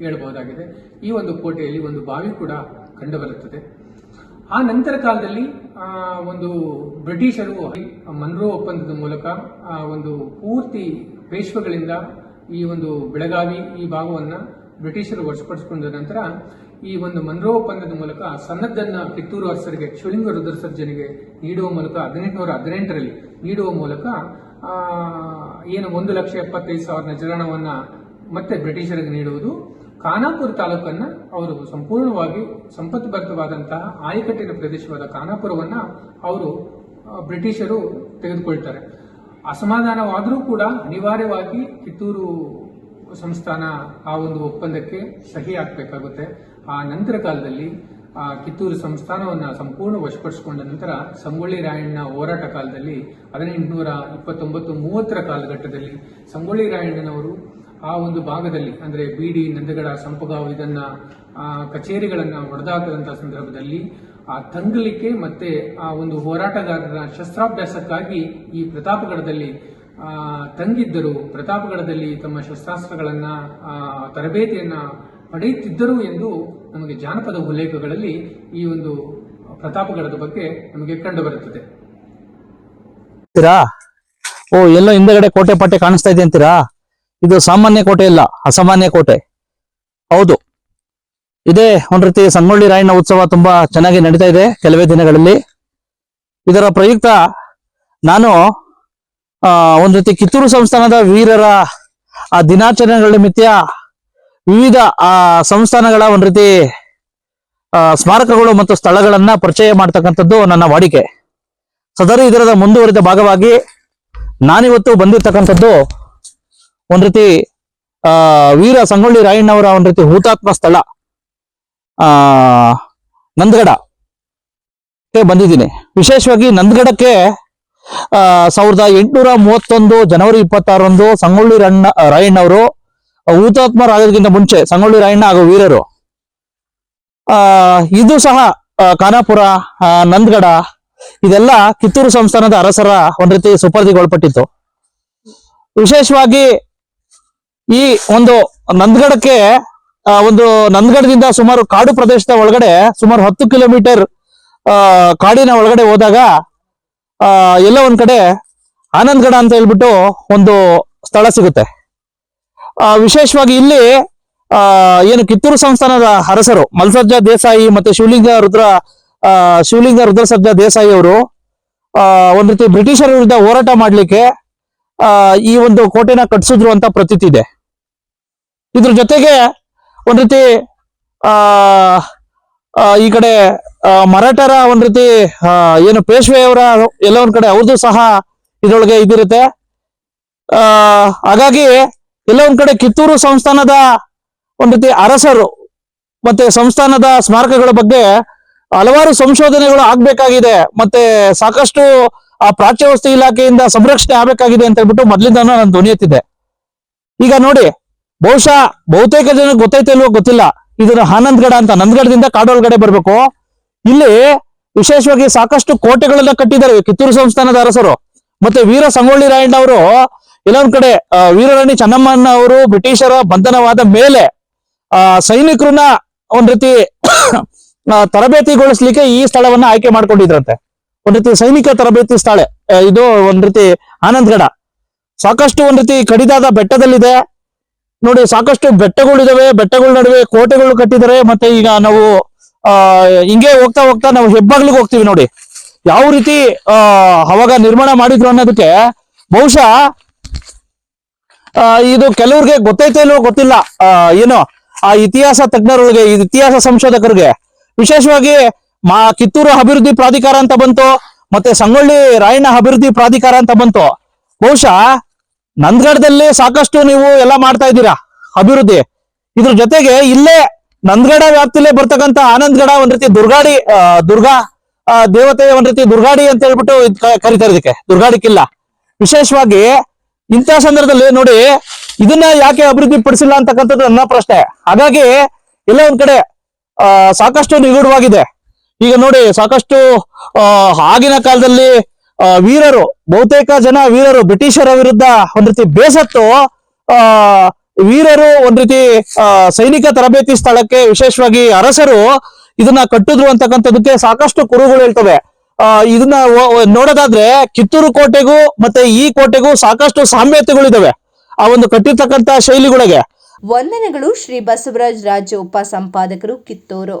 ಹೇಳಬಹುದಾಗಿದೆ. ಈ ಒಂದು ಕೋಟೆಯಲ್ಲಿ ಒಂದು ಬಾವಿ ಕೂಡ ಕಂಡುಬರುತ್ತದೆ. ಆ ನಂತರ ಕಾಲದಲ್ಲಿ ಒಂದು ಬ್ರಿಟಿಷರು ಮನ್ರೋ ಒಪ್ಪಂದದ ಮೂಲಕ ಒಂದು ಪೂರ್ತಿ ಪೇಶ್ವಗಳಿಂದ ಈ ಒಂದು ಬೆಳಗಾವಿ ಈ ಭಾಗವನ್ನು ಬ್ರಿಟಿಷರು ವಶಪಡಿಸಿಕೊಂಡ ನಂತರ, ಈ ಒಂದು ಮನ್ರೋ ಒಪ್ಪಂದದ ಮೂಲಕ ಸನ್ನದ್ದನ್ನ ಕಿತ್ತೂರು ಅರಸರಿಗೆ, ಶಿವಲಿಂಗ ರುದ್ರಸರ್ಜನೆಗೆ ನೀಡುವ ಮೂಲಕ, ಹದಿನೆಂಟುನೂರ ಹದಿನೆಂಟರಲ್ಲಿ ನೀಡುವ ಮೂಲಕ ಏನು ಒಂದು ಲಕ್ಷ ಎಪ್ಪತ್ತೈದು ಸಾವಿರ ನಜರಣವನ್ನು ಮತ್ತೆ ಬ್ರಿಟಿಷರಿಗೆ ನೀಡುವುದು ಖಾನಾಪುರ ತಾಲೂಕನ್ನ ಅವರು ಸಂಪೂರ್ಣವಾಗಿ ಸಂಪತ್ಭರಿತವಾದಂತಹ ಆಯಕಟ್ಟಿನ ಪ್ರದೇಶವಾದ ಖಾನಾಪುರವನ್ನ ಅವರು ಬ್ರಿಟಿಷರು ತೆಗೆದುಕೊಳ್ತಾರೆ. ಅಸಮಾಧಾನವಾದರೂ ಕೂಡ ಅನಿವಾರ್ಯವಾಗಿ ಕಿತ್ತೂರು ಸಂಸ್ಥಾನ ಆ ಒಂದು ಒಪ್ಪಂದಕ್ಕೆ ಸಹಿ ಹಾಕಬೇಕಾಗುತ್ತೆ. ಆ ನಂತರ ಕಾಲದಲ್ಲಿ, ಆ, ಕಿತ್ತೂರು ಸಂಸ್ಥಾನವನ್ನು ಸಂಪೂರ್ಣ ವಶಪಡಿಸಿಕೊಂಡ ನಂತರ ಸಂಗೊಳ್ಳಿ ರಾಯಣ್ಣ ಹೋರಾಟ ಕಾಲದಲ್ಲಿ, ಹದಿನೆಂಟುನೂರ ಇಪ್ಪತ್ತೊಂಬತ್ತು ಮೂವತ್ತರ ಕಾಲಘಟ್ಟದಲ್ಲಿ ಸಂಗೊಳ್ಳಿ ರಾಯಣ್ಣನವರು ಆ ಒಂದು ಭಾಗದಲ್ಲಿ ಅಂದ್ರೆ ಬೀಡಿ ನಂದಗಡ ಸಂಪಗಾವ್ ಇದನ್ನ ಕಚೇರಿಗಳನ್ನ ಹೊಡೆದಾಕದಂತಹ ಸಂದರ್ಭದಲ್ಲಿ ಆ ತಂಗಲಿಕ್ಕೆ ಮತ್ತೆ ಆ ಒಂದು ಹೋರಾಟಗಾರರ ಶಸ್ತ್ರಾಭ್ಯಾಸಕ್ಕಾಗಿ ಈ ಪ್ರತಾಪಗಡದಲ್ಲಿ ಆ, ತಂಗಿದ್ದರು. ಪ್ರತಾಪಗಡದಲ್ಲಿ ತಮ್ಮ ಶಸ್ತ್ರಾಸ್ತ್ರಗಳನ್ನ ತರಬೇತಿಯನ್ನ ಪಡೆಯುತ್ತಿದ್ದರು ಎಂದು ನಮಗೆ ಜಾನಪದ ಉಲ್ಲೇಖಗಳಲ್ಲಿ ಈ ಒಂದು ಪ್ರತಾಪಗಢದ ಬಗ್ಗೆ ನಮಗೆ ಕಂಡು ಬರುತ್ತದೆ ಓ ಎಲ್ಲೋ ಹಿಂದೆಗಡೆ ಕೋಟೆ ಪಟ್ಟೆ ಕಾಣಿಸ್ತಾ ಇದೆ ಅಂತೀರಾ? ಇದು ಸಾಮಾನ್ಯ ಕೋಟೆ ಇಲ್ಲ ಅಸಾಮಾನ್ಯ ಕೋಟೆ. ಹೌದು. ಇದೇ ಒಂದ್ ರೀತಿ ಸಂಗೊಳ್ಳಿ ರಾಯಣ್ಣ ಉತ್ಸವ ತುಂಬಾ ಚೆನ್ನಾಗಿ ನಡೀತಾ ಇದೆ ಕೆಲವೇ ದಿನಗಳಲ್ಲಿ. ಇದರ ಪ್ರಯುಕ್ತ ನಾನು ಒಂದ್ ರೀತಿ ಕಿತ್ತೂರು ಸಂಸ್ಥಾನದ ವೀರರ, ಆ, ದಿನಾಚರಣೆಗಳ ನಿಮಿತ್ತ ವಿವಿಧ, ಆ, ಸಂಸ್ಥಾನಗಳ ಒಂದ್ ರೀತಿ ಸ್ಮಾರಕಗಳು ಮತ್ತು ಸ್ಥಳಗಳನ್ನ ಪರಿಚಯ ಮಾಡ್ತಕ್ಕಂಥದ್ದು ನನ್ನ ವಾಡಿಕೆ. ಸದರಿ ಇದರದ ಮುಂದುವರಿದ ಭಾಗವಾಗಿ ನಾನಿವತ್ತು ಬಂದಿರ್ತಕ್ಕಂಥದ್ದು ಒಂದ್ ರೀತಿ, ಆ, ವೀರ ಸಂಗೊಳ್ಳಿ ರಾಯಣ್ಣವರ ಒಂದ್ ರೀತಿ ಹುತಾತ್ಮ ಸ್ಥಳ, ಆ, ನಂದಗಡ ಬಂದಿದ್ದೀನಿ. ವಿಶೇಷವಾಗಿ ನಂದಗಡಕ್ಕೆ, ಆ, ಸಾವಿರದ ಎಂಟುನೂರ ಮೂವತ್ತೊಂದು ಜನವರಿ ಇಪ್ಪತ್ತಾರರಂದು ಸಂಗೊಳ್ಳಿ ರಣ್ಣ, ರಾಯಣ್ಣವರು ಹುತಾತ್ಮರಾಗೋದಕ್ಕಿಂತ ಮುಂಚೆ ಸಂಗೊಳ್ಳಿ ರಾಯಣ್ಣ ಹಾಗೂ ವೀರರು. ಆ, ಇದು ಸಹ ಖಾನಾಪುರ ನಂದಗಡ, ಇದೆಲ್ಲ ಕಿತ್ತೂರು ಸಂಸ್ಥಾನದ ಅರಸರ ಒಂದ್ ರೀತಿ ಸುಪರ್ದಿಗೊಳಪಟ್ಟಿತ್ತು. ವಿಶೇಷವಾಗಿ ಈ ಒಂದು ನಂದಗಡಕ್ಕೆ ಒಂದು ನಂದಗಡದಿಂದ ಸುಮಾರು ಕಾಡು ಪ್ರದೇಶದ ಒಳಗಡೆ ಸುಮಾರು ಹತ್ತು ಕಿಲೋಮೀಟರ್ ಕಾಡಿನ ಒಳಗಡೆ ಹೋದಾಗ ಎಲ್ಲ ಒಂದ್ ಕಡೆ ಆನಂದ್ಗಡ ಅಂತ ಹೇಳ್ಬಿಟ್ಟು ಒಂದು ಸ್ಥಳ ಸಿಗುತ್ತೆ. ವಿಶೇಷವಾಗಿ ಇಲ್ಲಿ ಏನು ಕಿತ್ತೂರು ಸಂಸ್ಥಾನದ ಅರಸರು ಮಲ್ಸರ್ಜ ದೇಸಾಯಿ ಮತ್ತೆ ಶಿವಲಿಂಗ ರುದ್ರ ಶಿವಲಿಂಗ ರುದ್ರಸರ್ಜ ದೇಸಾಯಿ ಅವರು ಒಂದ್ ರೀತಿ ಬ್ರಿಟಿಷರ ವಿರುದ್ಧ ಹೋರಾಟ ಮಾಡ್ಲಿಕ್ಕೆ ಈ ಒಂದು ಕೋಟೆನ ಕಟ್ಸಿದ್ರು ಅಂತ ಪ್ರತೀತಿ ಇದೆ. ಇದ್ರ ಜೊತೆಗೆ ಒಂದ್ ರೀತಿ, ಆ ಈ ಕಡೆ ಮರಾಠರ ಒಂದ್ ರೀತಿ ಏನು ಪೇಶ್ವೆಯವರ ಎಲ್ಲ ಒಂದ್ ಕಡೆ ಅವ್ರದ್ದು ಸಹ ಇದ್ರೊಳಗೆ ಇದಿರುತ್ತೆ. ಆ, ಹಾಗಾಗಿ ಎಲ್ಲ ಒಂದ್ ಕಡೆ ಕಿತ್ತೂರು ಸಂಸ್ಥಾನದ ಒಂದ್ ರೀತಿ ಅರಸರು ಮತ್ತೆ ಸಂಸ್ಥಾನದ ಸ್ಮಾರಕಗಳ ಬಗ್ಗೆ ಹಲವಾರು ಸಂಶೋಧನೆಗಳು ಆಗ್ಬೇಕಾಗಿದೆ. ಮತ್ತೆ ಸಾಕಷ್ಟು ಆ ಪ್ರಾಚ್ಯವಸ್ತು ಇಲಾಖೆಯಿಂದ ಸಂರಕ್ಷಣೆ ಆಗಬೇಕಾಗಿದೆ ಅಂತ ಹೇಳ್ಬಿಟ್ಟು ಮೊದಲಿಂದ ನಾನು ಧ್ವನಿ ಎತ್ತಿದ್ದೆ. ಈಗ ನೋಡಿ, ಬಹುಶಃ ಬಹುತೇಕ ಜನ ಗೊತ್ತೈತೆ ಇಲ್ವೋ ಗೊತ್ತಿಲ್ಲ. ಇದನ್ನ ಆನಂದ್ಗಡ ಅಂತ, ನಂದಗಡದಿಂದ ಕಾಡೊಳಗಡೆ ಬರ್ಬೇಕು. ಇಲ್ಲಿ ವಿಶೇಷವಾಗಿ ಸಾಕಷ್ಟು ಕೋಟೆಗಳನ್ನ ಕಟ್ಟಿದ್ದಾರೆ ಕಿತ್ತೂರು ಸಂಸ್ಥಾನದ ಅರಸರು. ಮತ್ತೆ ವೀರ ಸಂಗೊಳ್ಳಿ ರಾಯಣ್ಣ ಅವರು ಎಲ್ಲೊಂದ್ ಕಡೆ ವೀರರಾಣಿ ಚೆನ್ನಮ್ಮನ ಅವರು, ಬ್ರಿಟಿಷರ ಬಂಧನವಾದ ಮೇಲೆ, ಆ, ಸೈನಿಕರನ್ನ ಒಂದ್ ರೀತಿ ತರಬೇತಿಗೊಳಿಸ್ಲಿಕ್ಕೆ ಈ ಸ್ಥಳವನ್ನ ಆಯ್ಕೆ ಮಾಡ್ಕೊಂಡಿದ್ರಂತೆ. ಒಂದ್ ರೀತಿ ಸೈನಿಕ ತರಬೇತಿ ಸ್ಥಳ. ಇದು ಒಂದ್ ರೀತಿ ಆನಂದ್ಗಡ. ಸಾಕಷ್ಟು ಒಂದ್ ರೀತಿ ಕಡಿದಾದ ಬೆಟ್ಟದಲ್ಲಿದೆ. ನೋಡಿ, ಸಾಕಷ್ಟು ಬೆಟ್ಟಗಳಿದಾವೆ. ಬೆಟ್ಟಗಳ ನಡುವೆ ಕೋಟೆಗಳು ಕಟ್ಟಿದ್ದಾರೆ. ಮತ್ತೆ ಈಗ ನಾವು, ಆ, ಹಿಂಗೆ ಹೋಗ್ತಾ ಹೋಗ್ತಾ ನಾವು ಹೆಬ್ಬಾಗ್ಲಿಗೆ ಹೋಗ್ತೀವಿ ನೋಡಿ. ಯಾವ ರೀತಿ ಅವಾಗ ನಿರ್ಮಾಣ ಮಾಡಿದ್ರು ಅನ್ನೋದಕ್ಕೆ ಬಹುಶಃ ಇದು ಕೆಲವ್ರಿಗೆ ಗೊತ್ತೈತೆ ಗೊತ್ತಿಲ್ಲ. ಏನು, ಆ ಇತಿಹಾಸ ತಜ್ಞರೊಳಗೆ, ಇತಿಹಾಸ ಸಂಶೋಧಕರಿಗೆ ವಿಶೇಷವಾಗಿ ಮಾ ಕಿತ್ತೂರು ಅಭಿವೃದ್ಧಿ ಪ್ರಾಧಿಕಾರ ಅಂತ ಬಂತು, ಮತ್ತೆ ಸಂಗೊಳ್ಳಿ ರಾಯಣ್ಣ ಅಭಿವೃದ್ಧಿ ಪ್ರಾಧಿಕಾರ ಅಂತ ಬಂತು. ಬಹುಶಃ ನಂದ್ಗಡದಲ್ಲಿ ಸಾಕಷ್ಟು ನೀವು ಎಲ್ಲ ಮಾಡ್ತಾ ಇದ್ದೀರಾ ಅಭಿವೃದ್ಧಿ. ಇದ್ರ ಜೊತೆಗೆ ಇಲ್ಲೇ ನಂದ್ಗಡ ವ್ಯಾಪ್ತಿಲೇ ಬರ್ತಕ್ಕಂತ ಆನಂದ್ಗಡ ಒಂದ್ ರೀತಿ ದುರ್ಗಾಡಿ ದುರ್ಗಾ ದೇವತೆ ಒಂದ್ ರೀತಿ ದುರ್ಗಾಡಿ ಅಂತ ಹೇಳ್ಬಿಟ್ಟು ಕರೀತಾರೆ ಇದಕ್ಕೆ, ದುರ್ಗಾಡಿ ಕಿಲ್ಲ. ವಿಶೇಷವಾಗಿ ಇಂಥ ಸಂದರ್ಭದಲ್ಲಿ ನೋಡಿ, ಇದನ್ನ ಯಾಕೆ ಅಭಿವೃದ್ಧಿ ಪಡಿಸಿಲ್ಲ ಅಂತಕ್ಕಂಥದ್ದು ನನ್ನ ಪ್ರಶ್ನೆ. ಹಾಗಾಗಿ ಎಲ್ಲ ಒಂದ್ ಕಡೆ ಸಾಕಷ್ಟು ನಿಗೂಢವಾಗಿದೆ. ಈಗ ನೋಡಿ, ಸಾಕಷ್ಟು ಆಗಿನ ಕಾಲದಲ್ಲಿ ವೀರರು, ಬಹುತೇಕ ಜನ ವೀರರು, ಬ್ರಿಟಿಷರ ವಿರುದ್ಧ ಒಂದ್ ರೀತಿ ಬೇಸತ್ತು ವೀರರು ಒಂದ್ ರೀತಿ ಸೈನಿಕ ತರಬೇತಿ ಸ್ಥಳಕ್ಕೆ ವಿಶೇಷವಾಗಿ ಅರಸರು ಇದನ್ನ ಕಟ್ಟಿದ್ರು ಅಂತಕ್ಕಂಥದಕ್ಕೆ ಸಾಕಷ್ಟು ಕುರುಗಳು ಹೇಳ್ತವೆ. ಇದನ್ನ ನೋಡೋದಾದ್ರೆ ಕಿತ್ತೂರು ಕೋಟೆಗೂ ಮತ್ತೆ ಈ ಕೋಟೆಗೂ ಸಾಕಷ್ಟು ಸಾಮ್ಯತೆಗಳಿದಾವೆ ಆ ಒಂದು ಕಟ್ಟಿರ್ತಕ್ಕಂತ ಶೈಲಿಗಳಿಗೆ. ವಂದನೆಗಳು ಶ್ರೀ ಬಸವರಾಜ್ ರಾಜ್ಯ ಉಪ ಸಂಪಾದಕರು ಕಿತ್ತೂರು.